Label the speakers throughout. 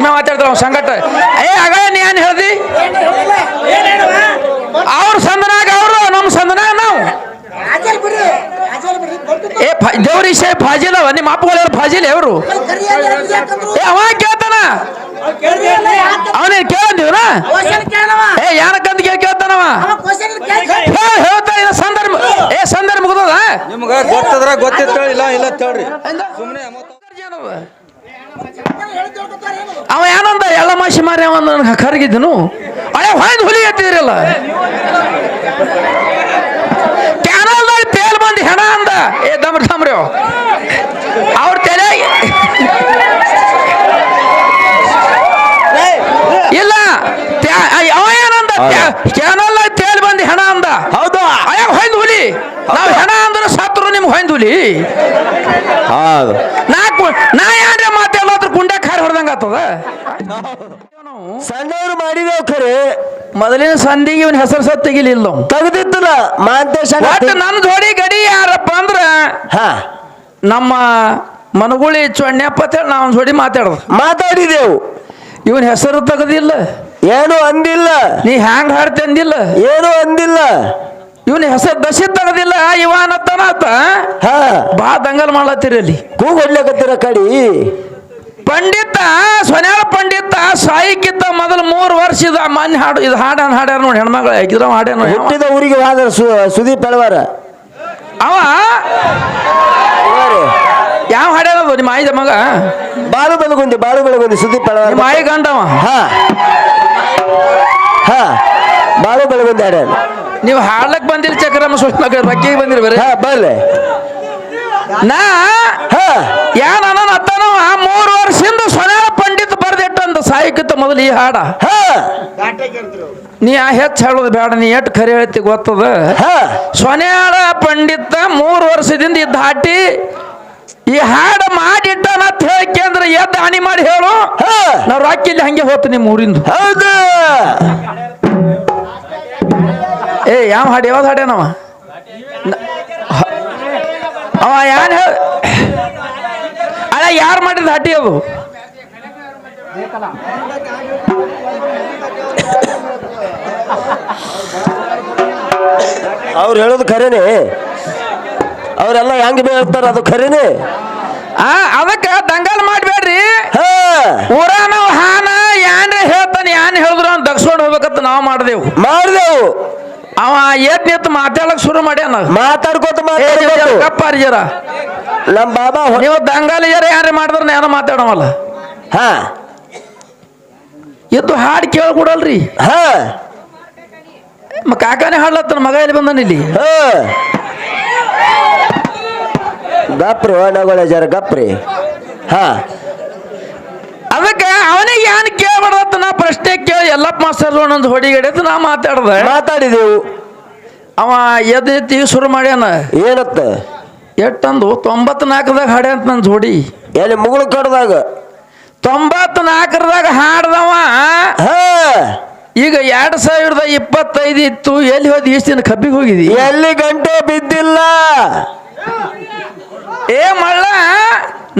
Speaker 1: ಸುಮ್ಮನೆ ಮಾತಾಡ್ತಾರ ಅವ್ನ ಸಂಗಟ. ಏ ಆಗ ನೀ ಏನ್ ಹೇಳ್ದಿ? ಅವ್ರ ಸಂದನಾಗ ಅವರು ನಮ್ಮ ಸಂದನಾಗ ನಾವು. ಏ ದೇವ್ರಿ ದೇವ್ರ ಫಾಜಿಲ್ ಅವ ನಿಮ್ಮ ಅಪ್ಪಗಳು ಫಾಜಿಲ್ ಅವರು? ಏ ಅವ ಕೇಳ್ತಾನ? ಅವನೇನ್ ಕೇಳಂದಿವ್ರ ಏ ಯಾರಕ್ಕಂತ ಕೇಳಿ ಕೇಳ್ತಾನವ? ಹೇ ಹೇಳ್ತಾ ಇದ ಸಂದರ್ಭ ಏ ಸಂದರ್ಭ ಮುಗ್ದದ?
Speaker 2: ನಿಮ್ಗ ಗೊತ್ತದ್ರ ಗೊತ್ತಿತ್ತು ಇಲ್ಲ ಇಲ್ಲ ತೇಳ್ರಿ ಸುಮ್ಮನೆ
Speaker 1: ಅವ ಏನಂದ ಎಲ್ಲ ಮಾಸಿ ಮಾರಿ ಅವ ನನಗೆ ಕರಗಿದ್ದನು. ಅಯ್ಯ ಹೊಯ್ದು ಹುಲಿ ಎತ್ತಿದ್ರಲ್ಲ. ಕ್ಯಾನಲ್ದಾಗ ತೇಲ್ ಬಂದು ಹೆಣ ಅಂದ. ಏ ದಮ್ರ ದಮ್ರಿ. ಅವ್ರ ತಲೆ ಇಲ್ಲ ಅವ ಏನಂದ ಕ್ಯಾನಲ್ದಾಗ ತೇಲ್ ಬಂದು ಹೆಣ ಅಂದ.
Speaker 2: ಹೌದು?
Speaker 1: ಅಯ್ಯ ಹೊಯ್ದು ಹುಲಿ. ನಾವು ಹೆಣ ಅಂದ್ರೆ ಸತ್ರು ನಿಮ್ಗೆ ಹೊಯ್ದು ಹುಲಿ.
Speaker 2: ಹೌದು.
Speaker 1: ನಾಲ್ಕು ನಾ ಆತದ
Speaker 3: ಸಣ್ಣವ್ರು ಮಾಡಿದೇವ್ ಖರೆ.
Speaker 1: ಮೊದಲಿನ ಸಂಧಿಗೆ ಇವನ್ ಹೆಸರು ಸತ್ ತೆಗಿಲಿಲ್ಲ ತೆಗೆದಿದ್ದಲ್ಲ
Speaker 3: ತೆಗ್ದಿತ್ತಲ್ಲ ಮಾಂತೇಶ
Speaker 1: ಒಟ್ಟು ನನ್ನ ಜೋಡಿ ಗಡಿ ಯಾರಪ್ಪ ಅಂದ್ರ
Speaker 3: ಹಾ.
Speaker 1: ನಮ್ಮ ಮನಗುಳಿ ಚೊಣ್ಣಪ್ಪ ಅಂತೇಳಿ ನಾವು ಜೋಡಿ ಮಾತಾಡ್ದ.
Speaker 3: ಮಾತಾಡಿದೆವು.
Speaker 1: ಇವನ್ ಹೆಸರು ತೆಗದಿಲ್ಲ.
Speaker 3: ಏನು ಅಂದಿಲ್ಲ.
Speaker 1: ನೀ ಹ್ಯಾಂಗ್ ಹಾಡ್ತಿ ಅಂದಿಲ್ಲ
Speaker 3: ಏನು ಅಂದಿಲ್ಲ.
Speaker 1: ಇವನ್ ಹೆಸರು ದಶಿ ತಗದಿಲ್ಲ ಇವನತ್ತನಾತ
Speaker 3: ಹಾ.
Speaker 1: ಬಾ ದಂಗಲ್ ಮಾಡ್ಲತ್ತೀರಿ ಅಲ್ಲಿ.
Speaker 3: ಕೂಗೊಡ್ಲಕತ್ತಿರ ಕಡಿ?
Speaker 1: ಪಂಡಿತ ಸೊನ್ಯಾಳ ಪಂಡಿತ ಸಾಯಿಕ್ಕಿಂತ ಮೊದಲು ಮೂರು ವರ್ಷ ಇದು ಮನ್ ಹಾಡು ಇದು ಹಾಡನ್ ಹಾಡ್ಯಾರ ನೋಡಿ ಹೆಣ್ಮಗಳು ಹಾಕಿದ್ರ ಹಾಡ್ಯಾರ ನೋಡಿ
Speaker 3: ಹುಟ್ಟಿದ ಊರಿಗೆ ಹೋದ್ರ ಸುದೀಪ್ ಎಳವಾರ
Speaker 1: ಅವ? ಯಾವ ಹಾಡ್ಯಾರದು ನಿಮ್ಮ ಆಯ್ದ ಮಗ?
Speaker 3: ಬಾಳು ಬೆಳಗುಂದಿ ಬಾಳು ಬೆಳಗುಂದಿ ಸುದೀಪ್ ಎಳವಾರ
Speaker 1: ನಿಮ್ಮ ಆಯಿ ಗಂಡವ
Speaker 3: ಹಾ. ಹಾ. ಬಾಳು ಬೆಳಗುಂದಿ ಹಾಡ್ಯಾರ.
Speaker 1: ನೀವು ಹಾಡ್ಲಕ್ ಬಂದಿಲ್ಲ ಚಕ್ರಮ್ಮ ಸುಳ್ಳು ಮಗ ಬಕ್ಕಿಗೆ ಬಂದಿರಿ ಬರೀ.
Speaker 3: ಹಾ ಬರ್ಲೆ.
Speaker 1: ನಾ ನನ್ನ ಅತ್ತನವ ಮೂರು ವರ್ಷದಿಂದ ಸೊನ್ಯಾಳ ಪಂಡಿತ್ ಬರ್ದಿಟ್ಟಂತ ಸಾಯಕಿತ್ತು ಮೊದಲು ಈ ಹಾಡ.
Speaker 3: ಹಾ.
Speaker 1: ನೀ ಆ ಹೆಚ್ಚು ಹೇಳೋದು ಬೇಡ ನೀ ಎಷ್ಟು ಖರೆ ಹೇಳ್ತಿ ಗೊತ್ತದ?
Speaker 3: ಹ.
Speaker 1: ಸೊನ್ಯಾಳ ಪಂಡಿತ ಮೂರು ವರ್ಷದಿಂದ ಇದ್ದ ಹಾಟಿ ಈ ಹಾಡ ಮಾಡಿಟ್ಟನ ಅಂತ ಹೇಳ್ಕಂದ್ರೆ ಎದ್ದ ಹಾನಿ ಮಾಡಿ ಹೇಳು.
Speaker 3: ಹಾ.
Speaker 1: ನಾವು ರಾಕಿಲ್ಲಿ ಹಂಗೆ ಹೋತು ನಿಮ್ಮ ಊರಿಂದ
Speaker 3: ಹೌದು.
Speaker 1: ಏ ಯಾವ ಹಾಡು ಯಾವ್ದು ಹಾಡ್ಯಾನವ? ನ- ಹ- ಅವ ಯಾರು ಹೇಳ ಅಲ್ಲ ಯಾರು ಮಾಡಿದ ಹಟ್ಟಿ ಅದು?
Speaker 3: ಅವ್ರು ಹೇಳೋದು ಖರೇನೆ. ಅವರೆಲ್ಲ ಹೆಂಗ್ ಹೇಳ್ತಾರ ಅದು ಖರೇನೆ?
Speaker 1: ಆ ಅದಕ್ಕ ದಂಗಲ್ ಮಾಡ್ಬೇಡ್ರಿ. ಊರ ನಾವು ಹಾನ ಯಾನ್ ಹೇಳ್ತಾನೆ ಯಾನ್ ಹೇಳಿದ್ರು ಅವ್ನು ದಗ್ಸ್ಕೊಂಡು ಹೋಗ್ಬೇಕಂತ ನಾವು ಮಾಡಿದೆವು.
Speaker 3: ಮಾಡ್ದೆವು.
Speaker 1: ಅವ ಎದ್ ನಿಂತು ಮಾತಾಡಕ್ ಶುರು ಮಾಡ್ಯಾನ.
Speaker 3: ಮಾತಾಡ್ಕೋತ
Speaker 1: ಕಪ್ಪಾರ ಜರ.
Speaker 3: ನಮ್ ಬಾಬಾ
Speaker 1: ನೀವು ದಂಗಲ್ ಜರ ಯಾರು ಮಾಡಿದ್ರ ನಾನು ಮಾತಾಡವಲ್ಲ?
Speaker 3: ಹಾ.
Speaker 1: ಇದು ಹಾಡು ಕೇಳ್ಕೊಡಲ್ರಿ.
Speaker 3: ಹ.
Speaker 1: ಕಾಕಾನೆ ಹಾಡ್ಲತ್ತನ ಮಗ ಇಲ್ಲಿ ಬಂದನ ಇಲ್ಲಿ?
Speaker 3: ಹಾ. ಗಪ್ರಿ ಒಣಗೊಳೆ ಜರ ಗಪ್ರಿ. ಹಾ.
Speaker 1: ಅದಕ್ಕೆ ಅವನಿಗೆ ಏನ್ ಪ್ರಶ್ನೆ ಕೇಳಿ ಎಲ್ಲಪ್ಪ ಮಾಸ್ತರ್ ಒಂದೊಂದು ಹೊಡಿಗಡೆ ನಾ ಮಾತಾಡ್ದೆ.
Speaker 3: ಮಾತಾಡಿದೆವು.
Speaker 1: ಅವ ಎದ್ದು ಶುರು ಮಾಡ್ಯಾನ.
Speaker 3: ಏನತ್ತ?
Speaker 1: ಎಷ್ಟಂದು ತೊಂಬತ್ನಾಲ್ಕದಾಗ ಹಾಡ್ಯ ಅಂತ ನನ್ನ ಜೋಡಿ
Speaker 3: ಎಲ್ಲಿ ಮುಗುಳು ಕಡ್ದಾಗ?
Speaker 1: ತೊಂಬತ್ನಾಲ್ಕರದಾಗ ಹಾಡ್ದವ. ಈಗ ಎರಡ್ ಸಾವಿರದ ಇಪ್ಪತ್ತೈದು ಇತ್ತು ಎಲ್ಲಿ ಹೋದ್ ಇಷ್ಟು ದಿನ ಕಬ್ಬಿಗೆ ಹೋಗಿದಿ
Speaker 3: ಎಲ್ಲಿ ಗಂಟೆ ಬಿದ್ದಿಲ್ಲ?
Speaker 1: ಏ ಮಳ್ಳ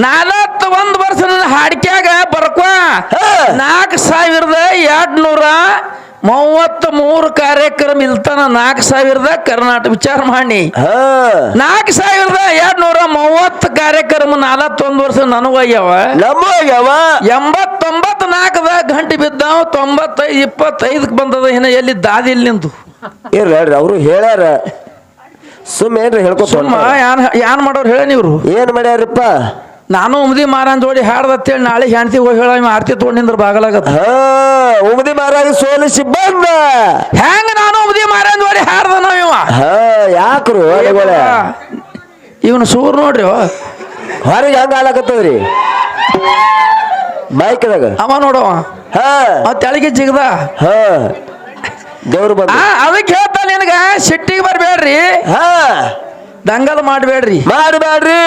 Speaker 1: ನಾಲ್ವತ್ತು ಒಂದು ವರ್ಷ ನನ್ನ ಹಾಡ್ಕ್ಯಾಗ ಬರ್ಕೋ. ನಾಲ್ಕು ಸಾವಿರದ ಎರಡ್ ನೂರ ಮೂವತ್ತ್ ಮೂರು ಕಾರ್ಯಕ್ರಮ ಇಲ್ತಾನ ನಾಲ್ಕು ಸಾವಿರದ ಕರ್ನಾಟಕ ವಿಚಾರ ಮಾಡಿ. ನಾಲ್ಕು ಸಾವಿರದ ಎರಡ್ ನೂರ ಮೂವತ್ತು ಕಾರ್ಯಕ್ರಮ ನಾಲ್ವತ್ತೊಂದು ವರ್ಷ ನನಗೋಗ್ಯಾವ.
Speaker 3: ನಮ್ಮೋಗ್ಯವ
Speaker 1: ಎಂಬತ್ತೊಂಬತ್ತು ನಾಲ್ಕದ ಗಂಟೆ ಬಿದ್ದಾವ ತೊಂಬತ್ತೈದು ಇಪ್ಪತ್ತೈದಕ್ಕೆ ಬಂದದ ಏನ ಎಲ್ಲಿ ದಾದಿಲ್ ನಿಂತು
Speaker 3: ಇರ್ರಿ ಅವರು ಹೇಳ್ಯಾರ. ಸುಮ್ಮ ಏನ್ರಿ ಹೇಳ್ಕೊತ
Speaker 1: ಸುಮ್ಮ ಯಾನ್ ಯಾನ್ ಮಾಡೋರು ಹೇಳ ನೀವ್ರು?
Speaker 3: ಏನ್ ಮಾಡ್ಯಾರಪ್ಪ?
Speaker 1: ನಾನು ಉಮ್ದಿ ಮಾರನ್ ಜೋಡಿ ಹಾಡ್ದತ್ತೇಳಿ ನಾಳೆ ಹೆಂಡತಿ ಹೋಗಿ ಹೇಳ ಆರ್ತಿ ತೊಗೊಂಡಿಂದ್ರ ಬಾಗಲಾಗತ್ತ.
Speaker 3: ಹಾ ಉಮದಿ ಮಾರಾಗ ಸೋಲಿಸಿ ಬಂದ.
Speaker 1: ಹೆಂಗ ನಾನು ಉಮದಿ ಮಾರನ್ ಜೋಡಿ ಹಾಡ್ದ ನಾವ್ ಇವ?
Speaker 3: ಹಾ ಯಾಕ್ರು
Speaker 1: ಇವನು ಸೂರ್ ನೋಡ್ರಿ
Speaker 3: ಹೊರಗೆ ಹಂಗ ಆಲಕತ್ತದ್ರಿ ಬೈಕ್ದಾಗ
Speaker 1: ಅವ ನೋಡವ.
Speaker 3: ಹಾ.
Speaker 1: ತೆಳಗೆ ಜಿಗದ.
Speaker 3: ಹಾ. ದೇವ್ರು ಬಂದ
Speaker 1: ಅದಕ್ಕೆ ಹೇಳ್ತಾ ನಿನಗ ಸಿಟ್ಟಿಗೆ ಬರ್ಬೇಡ್ರಿ.
Speaker 3: ಹಾ.
Speaker 1: ದಂಗಲ್ ಮಾಡ್ಬೇಡ್ರಿ.
Speaker 3: ಮಾಡಬೇಡ್ರಿ.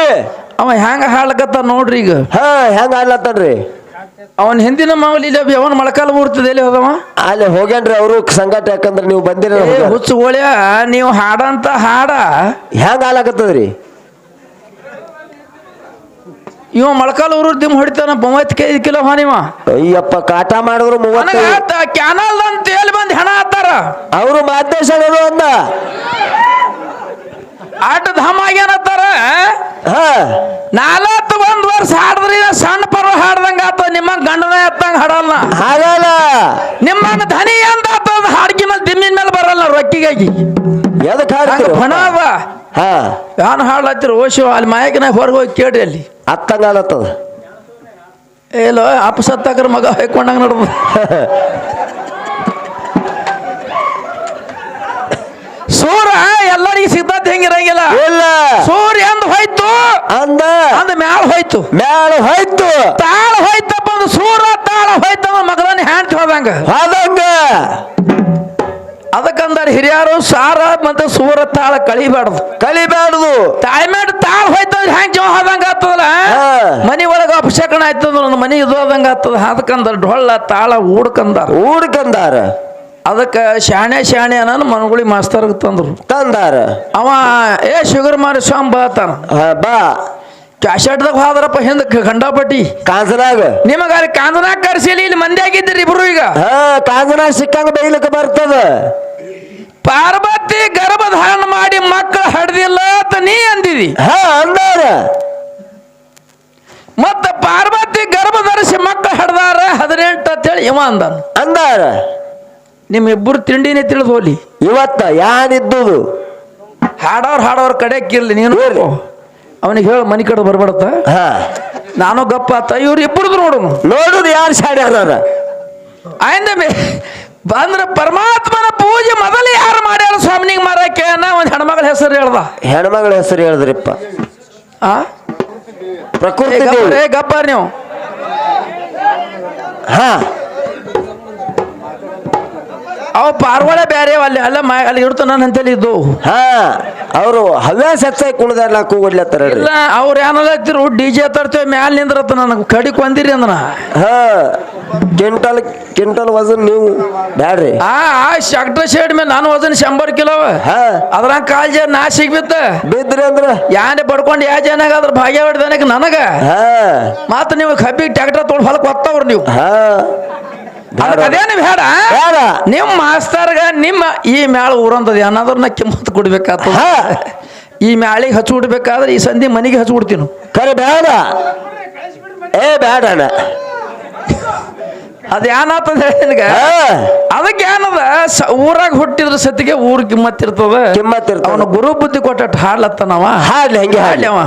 Speaker 1: ಅವ ಹೆಂಗ ಹಾಡ್ಲಕತ್ತ ನೋಡ್ರಿ ಈಗ.
Speaker 3: ಹಾ ಹೆಂಗ ಹಾಳತ್ತಾನ್ರಿ
Speaker 1: ಅವನ್ ಹಿಂದಿನ ಮಾವಲಿ ಇಲ್ಲ ಅವನ್ ಮೊಳಕಾಲ ಊರ್ತದೆ ಎಲ್ಲಿ ಹೋದವ?
Speaker 3: ಅಲ್ಲಿ ಹೋಗ್ಯಾನ್ರಿ ಅವರು ಸಂಗಟ ಯಾಕಂದ್ರೆ ನೀವು ಬಂದಿರ
Speaker 1: ಹುಚ್ಚು ಹೋಳ್ಯ ನೀವು ಹಾಡಂತ ಹಾಡ.
Speaker 3: ಹೆಂಗ ಆಲಕತ್ತದ್ರಿ
Speaker 1: ಇವ ಮೊಳಕಾಲ್ ಊರು ದಿಮ್ ಹೊಡಿತಾನ ಕೆ ಕಿಲೋ ಹಾನಿವ
Speaker 3: ಅಯ್ಯಪ್ಪ ಕಾಟ ಮಾಡಿದ್ರು ಮೂವತ್ತು
Speaker 1: ಕ್ಯಾನಲ್ ಅಂತ ಹೇಳಿ ಬಂದು ಹೆಣ ಆತಾರ.
Speaker 3: ಅವರು ಮಾದೇಶರು ಅಂದ.
Speaker 1: ಆಟ ಧಾಮ ಆಗ್ಯಾನತ್ತಾರ
Speaker 3: ಹಾ.
Speaker 1: ನಾಲ್ಕು ಒಂದ್ ವರ್ಷ ಹಾಡಿದ್ರಿ ಸಣ್ಣ ಪರ್ವ ಹಾಡ್ದಂಗ ಆತ ನಿಮ್ಮ ಗಂಡನ ಎತ್ತಂಗ ಹಾಡಲ್ಲ.
Speaker 3: ಹಾಗಲ್ಲ
Speaker 1: ನಿಮ್ಮ ಧನಿ ಅಂತ ಹಾಡ್ಕಿ ಮೇಲೆ ದಿಮ್ಮಿನ ಮೇಲೆ ಬರಲ್ಲ ರೊಕ್ಕಿಗಾಗಿ.
Speaker 3: ಎದಕ್
Speaker 1: ಹಂಗ
Speaker 3: ಹಾಡ್ತೀರಿ
Speaker 1: ಫಣ ಅದ
Speaker 3: ಹಾ.
Speaker 1: ಯಾನ್ ಹಾಡ್ಲತ್ತಿರ ಅಲ್ಲಿ ಮಾಯಕನ ಹೊರಗೆ ಹೋಗಿ ಕೇಳ್ರಿ ಅಲ್ಲಿ.
Speaker 3: ಅತ್ತಂಗಾಲತ್ತದ
Speaker 1: ಅಪ್ಪ ಅಪಸತ್ತಾಕ್ರ ಮಗ ಹೊಯ್ಕೊಂಡಂಗ ನೋಡ್ದು ಸೂರ ಎಲ್ಲರಿಗೂ ಸಿದ್ಧತೆ ಹೆಂಗಿರಂಗಿಲ್ಲ
Speaker 3: ಇಲ್ಲ.
Speaker 1: ಸೂರ್ಯ ಅಂದ್ ಹೋಯ್ತು.
Speaker 3: ಅಂದ?
Speaker 1: ಅಂದ ಮ್ಯಾಲ ಹೋಯ್ತು.
Speaker 3: ಮ್ಯಾಲ ಹೋಯ್ತು.
Speaker 1: ತಾಳ ಹೋಯ್ತಪ್ಪ ಅಂದ್ರೆ ಸೂರ ತಾಳ ಹೋಯ್ತವ ಮಗದನ್ನ ಹ್ಯಾಂಡ್ ಹೋದಂಗ.
Speaker 3: ಹೋದಂಗ.
Speaker 1: ಅದಕ್ಕಂದಾರ ಹಿರಿಯರು ಸಾರ ಮತ್ತೆ ಸೂರ ತಾಳ ಕಳಿಬಾರ್ದು
Speaker 3: ಕಳಿಬಾರ್ದು
Speaker 1: ತಾಯ್ಮೇಡ್ ತಾಳ ಹೋಯ್ತಂದ್ರೆ ಹ್ಯಾಂಗ್ ಜೋ ಆದಂಗ ಆಗ್ತದಲ್ಲ. ಮನಿ ಒಳಗ ಅಪಶಕಣ ಆಯ್ತದ ನನ್ನ ಮನಿ ಇದು ಆದಂಗ ಆಗ್ತದ. ಅದಕ್ಕಂದಾರ ಡೊಳ್ಳ ತಾಳ ಊಡ್ಕಂದಾರ.
Speaker 3: ಊಡ್ಕಂದಾರ.
Speaker 1: ಅದಕ್ಕೆ ಶಾಣೆ ಶಾಣೆ ಅನ್ನೋ ಮನಗುಳಿ ಮಾಸ್ತರ್ಗೆ ತಂದ್ರು.
Speaker 3: ತಂದಾರ.
Speaker 1: ಅವ ಏ ಶುಗರ್ ಮಾರಿ ಸ್ವಾಮಿ ಬಾತಾನ
Speaker 3: ಬಾ.
Speaker 1: ಕ್ಯಾಶೆಟ್ದಾಗ ಹೋದ್ರಪ್ಪ ಹಿಂದಕ್ಕೆ ಗಂಡಾಪಟ್ಟಿ.
Speaker 3: ಕಾಂಜನಾಗ.
Speaker 1: ನಿಮಗ ಅಲ್ಲಿ ಕಾಂಜನಾಗ ಕರ್ಸಿಲಿ ಇಲ್ಲಿ ಮಂದಿ ಆಗಿದ್ದೀರಿ ಇಬ್ರು ಈಗ.
Speaker 3: ಹಾ ಕಾಂಜನಾಗ ಸಿಕ್ಕಂಗ ಬೈಲಿಕ್ಕೆ ಬರ್ತದ.
Speaker 1: ಪಾರ್ವತಿ ಗರ್ಭಧಾರಣ ಮಾಡಿ ಮಕ್ಕಳು ಹಡ್ದಿಲ್ಲ ಅಂತ ನೀ ಅಂದಿದಿ.
Speaker 3: ಹಾ ಅಂದಾರ.
Speaker 1: ಮತ್ತ ಪಾರ್ವತಿ ಗರ್ಭಧರಿಸಿ ಮಕ್ಕಳು ಹಡ್ದಾರ ಹದಿನೆಂಟು ಅಂತೇಳಿ ಇವ ಅಂದ
Speaker 3: ಅಂದಾರ.
Speaker 1: ನಿಮ್ಮಿಬ್ಬರು ತಿಂಡಿನೇ ತಿಳಿದು ಹೋಲಿ.
Speaker 3: ಇವತ್ತ ಯಾನಿದ್ದುದು?
Speaker 1: ಹಾಡೋರ್ ಹಾಡೋರ್ ಕಡೆ ಕಿರ್ಲಿ ನೀನು ಅವನಿಗೆ ಹೇಳು ಮನಿ ಕಡೆ ಬರ್ಬಾರತ್ತ
Speaker 3: ಹಾ.
Speaker 1: ನಾನು ಗಪ್ಪ ಆತ ಇವ್ರು ಇಬ್ಬರದು ನೋಡುನು.
Speaker 3: ನೋಡುದು ಯಾರು ಶಾಡ್ಯಾರ
Speaker 1: ಆಯ್ದ ಬಂದ್ರ ಪರಮಾತ್ಮನ ಪೂಜೆ ಮೊದಲು ಯಾರು ಮಾಡ್ಯಾರ ಸ್ವಾಮಿನಿಗೆ ಮಾರಕ್ಕೆ ಅನ್ನ ಒಂದು ಹೆಣ್ಮಗಳ ಹೆಸರು ಹೇಳ್ದ.
Speaker 3: ಹೆಣ್ಮಗಳ ಹೆಸರು ಹೇಳಿದ್ರಿಪ್ಪ.
Speaker 1: ಆ?
Speaker 3: ಪ್ರಕೃತಿ ಗಪ್ಪ
Speaker 1: ಗಪ್ಪರ್ ನೀವು.
Speaker 3: ಹಾ.
Speaker 1: ಅವ ಪಾರ್ವಾಳ ಬೇರೆ ಅಲ್ಲಿ ಅಲ್ಲ ಮ ಅಲ್ಲಿ ಇಡ್ತು ನನ್ನ ಅಂತೇಳಿ ಇದ್ದು.
Speaker 3: ಹಾ ಅವರು ಹವ್ಯಾಸ ಹೆಚ್ಚಾಗಿ ಕುಣಿದಾರ ಕೂಗಡ್ಲತ್ತಾರ
Speaker 1: ಇಲ್ಲ ಅವ್ರು ಏನಲ್ಲತ್ತಿರು ಡಿ ಜೆ ತರ್ತೇವೆ ಮ್ಯಾಲ ನಿಂದ್ರತ್ತ ನನಗೆ ಕಡಿ ಕೊಂದಿರಿ ಅಂದನ.
Speaker 3: ಹಾ ಕ್ವಿಂಟಲ್ ಕ್ವಿಂಟಲ್ ವಜನ್ ನೀವು ಬ್ಯಾಡ್ರಿ.
Speaker 1: ಆ ಆ ಶಾಕ್ಟ್ರ ಶೇಡ್ ಮೇಲೆ ನಾನು ವಜನ್ ಶಂಬರ್ ಕಿಲೋ.
Speaker 3: ಹಾ.
Speaker 1: ಅದ್ರಾಗ ಕಾಲ್ ಜನ ನಾ ಸಿಗ್ಬಿತ್ತ
Speaker 3: ಬಿದ್ರಿ ಅಂದ್ರ?
Speaker 1: ಯಾನೆ ಬಡ್ಕೊಂಡು ಯಾ ಜನಾಗ ಅದ್ರ ಭಾಗ್ಯ ಹೊಡ್ದನಕ್ಕೆ ನನಗ
Speaker 3: ಹಾ.
Speaker 1: ಮಾತು ನೀವು ಕಬ್ಬಿಗೆ ಟ್ಯಾಕ್ಟರ್ ತೊಗೊಂಡು ಹೊಲಕ್ಕೆ ಹೊತ್ತವ್ರು ನೀವು.
Speaker 3: ಹಾ.
Speaker 1: ಅದೇನು ಬೇಡ?
Speaker 3: ಬೇಡ.
Speaker 1: ನಿಮ್ಮ ಮಾಸ್ತರ್ಗ ನಿಮ್ಮ ಈ ಮ್ಯಾಳ ಊರಂದದ ಏನಾದ್ರೂ ಕಿಮ್ಮತ್ ಕೊಡ್ಬೇಕಾಗ್ತದ?
Speaker 3: ಹಾ.
Speaker 1: ಈ ಮ್ಯಾಳಿಗೆ ಹಚ್ಚಿ ಬಿಡ್ಬೇಕಾದ್ರೆ ಈ ಸಂಧಿ ಮನೆಗೆ ಹಚ್ಚಿ ಬಿಡ್ತೀನಿ
Speaker 3: ಕರೆ ಬೇಡ. ಏ ಬೇಡ
Speaker 1: ಅದು ನಿನಗ?
Speaker 3: ಹಾ.
Speaker 1: ಅದಕ್ಕೆ ಏನದ? ಊರಾಗ ಹುಟ್ಟಿದ್ರ ಸತಿಗೆ ಊರ್ ಕಿಮ್ಮತ್ತಿರ್ತದ ಇರ್ತದ.
Speaker 3: ಕಿಮ್ಮತ್ ಇರ್ತದ.
Speaker 1: ಅವನ ಗುರು ಬುದ್ಧಿ ಕೊಟ್ಟ ಹಾಡ್ಲತ್ತನವ.
Speaker 3: ಹಾಡ್ಲಿ ಹಂಗೆ
Speaker 1: ಹಾಡ್ಲಿ. ಅವ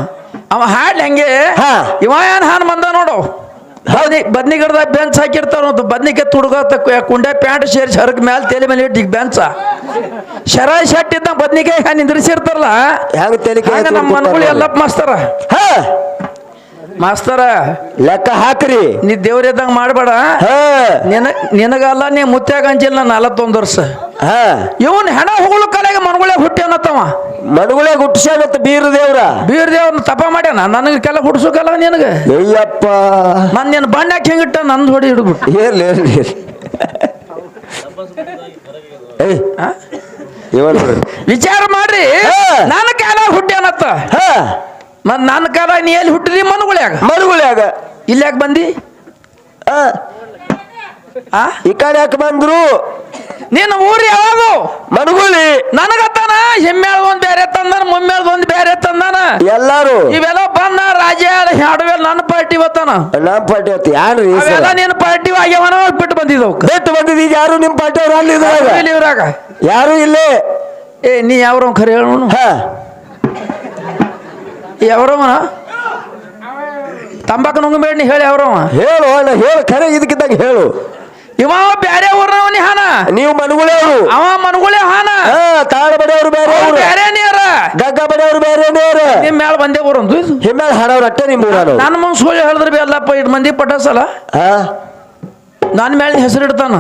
Speaker 1: ಅವ ಹಾಡ್ಲಿ ಹಂಗೆ.
Speaker 3: ಹಾ.
Speaker 1: ಇವ ಏನ್ ಹಾನ್ ಬಂದ ನೋಡು. ಬದ್ನಿ ಬದ್ನಿ ಗಿಡದಾಗ ಬೆಂಚ್ ಹಾಕಿರ್ತಾರ ಒಂದು ಬದ್ನಿಕೆ ತುಡುಗ ಕುಂಡೆ ಪ್ಯಾಂಟ್ ಸೇರಿಸಿ ಹರಕ್ ಮ್ಯಾಲ ತಲೆ ಮೇಲೆ ಇಟ್ಟು ಬೆಂಚ ಶರ ಶೆಟ್ಟಿದ್ದ ಇದ್ದ ಬದ್ನಿಕಾಯಿ ನಿಂದ್ರಿಸಿರ್ತಾರಲ್ಲ
Speaker 3: ಹೆಂಗ
Speaker 1: ತಲೆ ನಮ್ಮ ಮನ್ಗಳು ಎಲ್ಲಪ್ಪ ಮಾಸ್ತಾರ.
Speaker 3: ಹಾ.
Speaker 1: ಮಾಸ್ತರ
Speaker 3: ಲೆಕ್ಕ ಹಾಕ್ರಿ.
Speaker 1: ನೀ ದೇವ್ರ ಇದ್ದಂಗ ಮಾಡ್ಬೇಡ.
Speaker 3: ಹಾ.
Speaker 1: ನಿನ ನಿನಗಲ್ಲ ನೀ ಮುತ್ಯಾಗ ಅಂಜಿಲ್ಲ ನಲವತ್ತೊಂದು ವರ್ಷ.
Speaker 3: ಹಾ.
Speaker 1: ಇವನ್ ಹೆಣ ಹೊಗಳು ಕಲೆಗೆ ಮನಗುಳೆ ಹುಟ್ಟಿ ಅನ್ನತ್ತವ
Speaker 3: ಮನುಗಳೇ ಹುಟ್ಟಿಸ್ಯಾನತ್ತ ಬೀರ ದೇವ್ರ
Speaker 1: ಬೀರ್ ದೇವ್ರನ್ನ ತಪ ಮಾಡ್ಯಾನ? ನನಗೆ ಕೆಲ ಹುಟ್ಟಿಸೋಕಲ್ಲ ನಿನಗೆ?
Speaker 3: ಅಯ್ಯಪ್ಪ.
Speaker 1: ನನ್ ನಿನ್ನ ಬಣ್ಣ ಯಾಕೆ ಹೆಂಗಿಟ್ಟ? ನಂದು ಹೊಡಿ ಹಿಡ್ಬಿಟ್ಟು
Speaker 3: ಏ ಇರ್ಲಿ ಇರ್ಲಿ. ಏಯ್.
Speaker 1: ವಿಚಾರ ಮಾಡ್ರಿ.
Speaker 3: ನಾನು
Speaker 1: ಕೆಲ ಕಾಲ ಹುಟ್ಟ್ಯಾನತ್ತ.
Speaker 3: ಹಾ.
Speaker 1: ಮತ್ ನನ್ನ ಕಾಲ ನೀ ಎಲ್ಲಿ ಹುಟ್ಟಿರಿ ಮನುಗುಳ್ಯಾಗ.
Speaker 3: ಮನುಗುಳ್ಯಾಗ.
Speaker 1: ಇಲ್ಲಿ ಯಾಕೆ ಬಂದಿ?
Speaker 3: ಆ,
Speaker 1: ಆ?
Speaker 3: ಈ ಕಡೆ ಯಾಕೆ ಬಂದ್ರು?
Speaker 1: ನಿನ್ನ ಊರು ಯಾವುದು?
Speaker 3: ಮನುಗುಳಿ.
Speaker 1: ನನಗತ್ತಾನ ಹೆಮ್ಮೇಳ ಒಂದ್ ಬೇರೆ ತಂದಾನ ಮುಮ್ಮೇಳ್ದ ಒಂದ್ ಬೇರೆ ತಂದಾನ?
Speaker 3: ಎಲ್ಲಾರು.
Speaker 1: ಇವೆಲ್ಲ ಬಂದ ರಾಜ ಹಾಡುವೆಲ್ಲ ನನ್ನ ಪಾರ್ಟಿ ಬತ್ತಾನ
Speaker 3: ನಮ್ಮ ಪಾರ್ಟಿ ಹೊತ್ತು ಯಾರ್ರಿ ಇವೆಲ್ಲ
Speaker 1: ಅವೆಲ್ಲ ನಿನ್ನ ಪಾರ್ಟಿ ಆಗ್ಯವನ ಬಿಟ್ಟು ಬಂದಿದ್ದವು
Speaker 3: ಬಿಟ್ಟು ಬಂದಿದ್ದೀಗ ಯಾರು ನಿಮ್ಮ ಪಾರ್ಟಿ ಅವ್ರು ಅಲ್ಲಿ ಇದ್ರಾಗ?
Speaker 1: ಇವ್ರಾಗ?
Speaker 3: ಯಾರು ಇಲ್ಲೇ?
Speaker 1: ಏ ನೀ ಯಾವ್ರ ಖರೆ ಹೇಳೋಣ
Speaker 3: ಹಾ.
Speaker 1: ಯಾವ್ರವನ ತಂಬಾಕು ನುಂಗಬೇಡ ನೀ ಹೇಳಿ ಯಾವ್ರವ
Speaker 3: ಹೇಳು ಅಲ್ಲ ಹೇಳು ಖರೆ ಇದಕ್ಕಿದ್ದಾಗ ಹೇಳು.
Speaker 1: ಇವ ಬ್ಯಾರೆ ಊರ್ನವನಿ ಹಾನ?
Speaker 3: ನೀವು ಮನುಗುಳೆಯವರು
Speaker 1: ಅವ ಮನ್ಗುಳೆ ಹಾನ?
Speaker 3: ತಾಳ ಬಡಿಯವರು ಬೇರೆ
Speaker 1: ಅವ್ರು
Speaker 3: ಅವರು
Speaker 1: ಬ್ಯಾರೆ ನೀರ
Speaker 3: ಗಗ್ಗ ಬಡಿಯವರು ಬೇರೆ ನೀರ
Speaker 1: ನಿಮ್ಮ ಮ್ಯಾಲ ಬಂದೇ ಊರಂದು ಇದು?
Speaker 3: ಹಿಮ್ಮೇಳ ಹಾಡವ್ರು ಅಟ್ಟೆ ನಿಮ್ಮ ಊರಾನು
Speaker 1: ನನ್ನ ಮುಂದೆ ಸುಳ್ಳು ಹೇಳಿದ್ರೆ ಬಿ ಅಲ್ಲಪ್ಪ ಇಟ್ ಮಂದಿ ಪಟಾಸಲ್ಲ
Speaker 3: ಹಾ.
Speaker 1: ನನ್ನ ಮ್ಯಾಲ ಹೆಸರು ಇಡ್ತಾನ?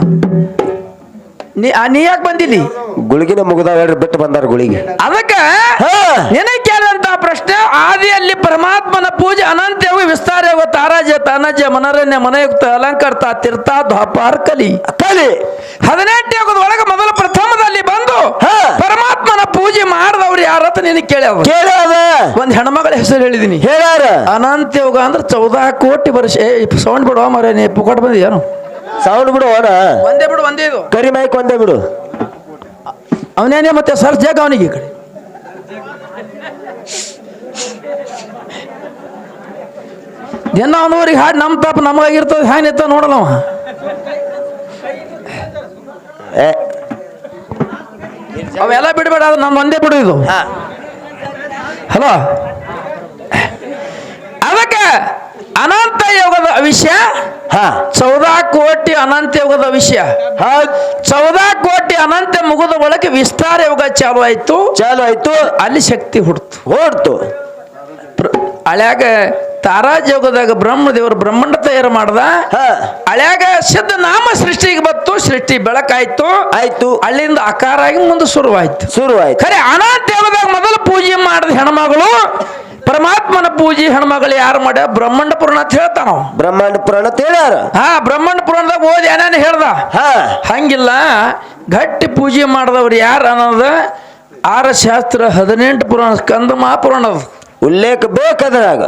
Speaker 1: ನೀ ಆ, ನೀ ಯಾಕೆ ಬಂದಿಲ್ಲಿ
Speaker 3: ಗುಳಿಗಿನ ಮುಗಿದಾವ ಹೇಳ್ರಿ ಬಿಟ್ಟು ಬಂದಾರ ಗುಳಿಗೆ.
Speaker 1: ಅದಕ್ಕೆ
Speaker 3: ಹಾ.
Speaker 1: ನಿನಗೆ ಕೇಳಿದಂತ ಪ್ರಶ್ನೆ ಆದಿಯಲ್ಲಿ ಪರಮಾತ್ಮನ ಪೂಜೆ ಅನಂತ್ಯವು ವಿಸ್ತಾರವ ತಾರಾಜ ತಾನಜ ಮನರನ್ಯ ಮನಯುಕ್ತ ಅಲಂಕರ್ತ ತೀರ್ಥ ದ್ವಾಪಾರ ಕಲಿ
Speaker 3: ಕಲಿ
Speaker 1: ಹದಿನೆಂಟು ಯುಗದ ಒಳಗೆ ಮೊದಲ ಪ್ರಥಮದಲ್ಲಿ ಬಂದು
Speaker 3: ಹಾ.
Speaker 1: ಪರಮಾತ್ಮನ ಪೂಜೆ ಮಾಡಿದವ್ರು ಯಾರತ್ತ ನಿನಗೆ ಕೇಳ್ಯಾವ
Speaker 3: ಕೇಳ್ಯಾದ
Speaker 1: ಒಂದ್ ಹೆಣ್ಮಗಳ ಹೆಸರು ಹೇಳಿದೀನಿ.
Speaker 3: ಹೇಳ್ಯಾರ.
Speaker 1: ಅನಂತ ಯೋಗ ಅಂದ್ರೆ ಚೌದಾ ಕೋಟಿ ವರ್ಷ. ಸೌಂಡ್ ಬಿಡುವ ಮರ ನೀ ಪುಕಟ್ ಬಂದಿದೇನು
Speaker 3: ಸೌಂಡ್ ಬಿಡು ಓಡ
Speaker 1: ಒಂದೇ ಬಿಡು ಒಂದೇ ಇದು.
Speaker 3: ಕರಿ ಮೈಕ್ ಒಂದೇ ಬಿಡು.
Speaker 1: ಅವನೇನೇ ಮತ್ತೆ ಸರ್ ಜಾಗ ಅವನಿಗೆ ಈ ಕಡೆ. ದಿನ ಅವನವ್ರಿಗೆ ಹಾಡು ನಮ್ಮ ತಪ್ಪು ನಮಗಾಗಿರ್ತದೆ ಹ್ಯಾಂಗ ಇತ್ತ ನೋಡಲ್ಲ ಅವ.
Speaker 3: ಏ.
Speaker 1: ಅವೆಲ್ಲ ಬಿಡಬೇಡ ಅದು ನಮ್ಮ ಒಂದೇ ಬಿಡು ಇದು. ಹಲೋ. ಅದಕ್ಕೆ ಅನಂತ ಯೋಗದ ವಿಷಯ ಚೌದಾ ಕೋಟಿ ಅನಂತ ಯುಗದ ವಿಷಯ. ಚೌದಾ ಕೋಟಿ ಅನಂತ ಮುಗಿದ ಒಳಗೆ ವಿಸ್ತಾರ ಯುಗ ಚಾಲು ಆಯ್ತು.
Speaker 3: ಚಾಲು ಆಯ್ತು.
Speaker 1: ಅಲ್ಲಿ ಶಕ್ತಿ ಹುಡ್ತು. ಹೊಡ್ತು ಹಳ್ಯಾಗ ತಾರಾಜ್ ಯೋಗದಾಗ ಬ್ರಹ್ಮದೇವರು ಬ್ರಹ್ಮಾಂಡ ತಯಾರು ಮಾಡ್ದ.
Speaker 3: ಹಾ.
Speaker 1: ಹಳ್ಯಾಗ ಸಿದ್ಧ ನಾಮ ಸೃಷ್ಟಿಗೆ ಬತ್ತು ಸೃಷ್ಟಿ ಬೆಳಕಾಯ್ತು
Speaker 3: ಆಯ್ತು.
Speaker 1: ಅಲ್ಲಿಂದ ಆಕಾರ ಆಗಿ ಮುಂದೆ ಶುರುವಾಯ್ತು.
Speaker 3: ಶುರುವಾಯ್ತು.
Speaker 1: ಖರೆ ಅನಾಥ ಯುಗದಾಗ ಮೊದಲು ಪೂಜೆ ಮಾಡಿದ ಹೆಣ್ಮಗಳು ಪರಮಾತ್ಮನ ಪೂಜೆ ಹೆಣ್ಮಗಳು ಯಾರು ಮಾಡ ಬ್ರಹ್ಮಾಂಡ ಪುರಾಣ ಅಂತ ಹೇಳ್ತಾನ.
Speaker 3: ಬ್ರಹ್ಮಾಂಡ ಪುರಾಣ ಅಂತ ಹೇಳ್ಯಾರ.
Speaker 1: ಹಾ ಬ್ರಹ್ಮಾಂಡ ಪುರಾಣದಾಗ ಓದಿ ಏನೇನು ಹೇಳ್ದ.
Speaker 3: ಹಾ.
Speaker 1: ಹಂಗಿಲ್ಲ ಗಟ್ಟಿ ಪೂಜೆ ಮಾಡಿದವ್ರು ಯಾರು ಅನ್ನೋದು? ಆರ ಶಾಸ್ತ್ರ ಹದಿನೆಂಟು ಪುರಾಣ ಸ್ಕಂದ ಮಹಾಪುರಾಣದ
Speaker 3: ಉಲ್ಲೇಖ ಬೇಕದ್ರಾಗ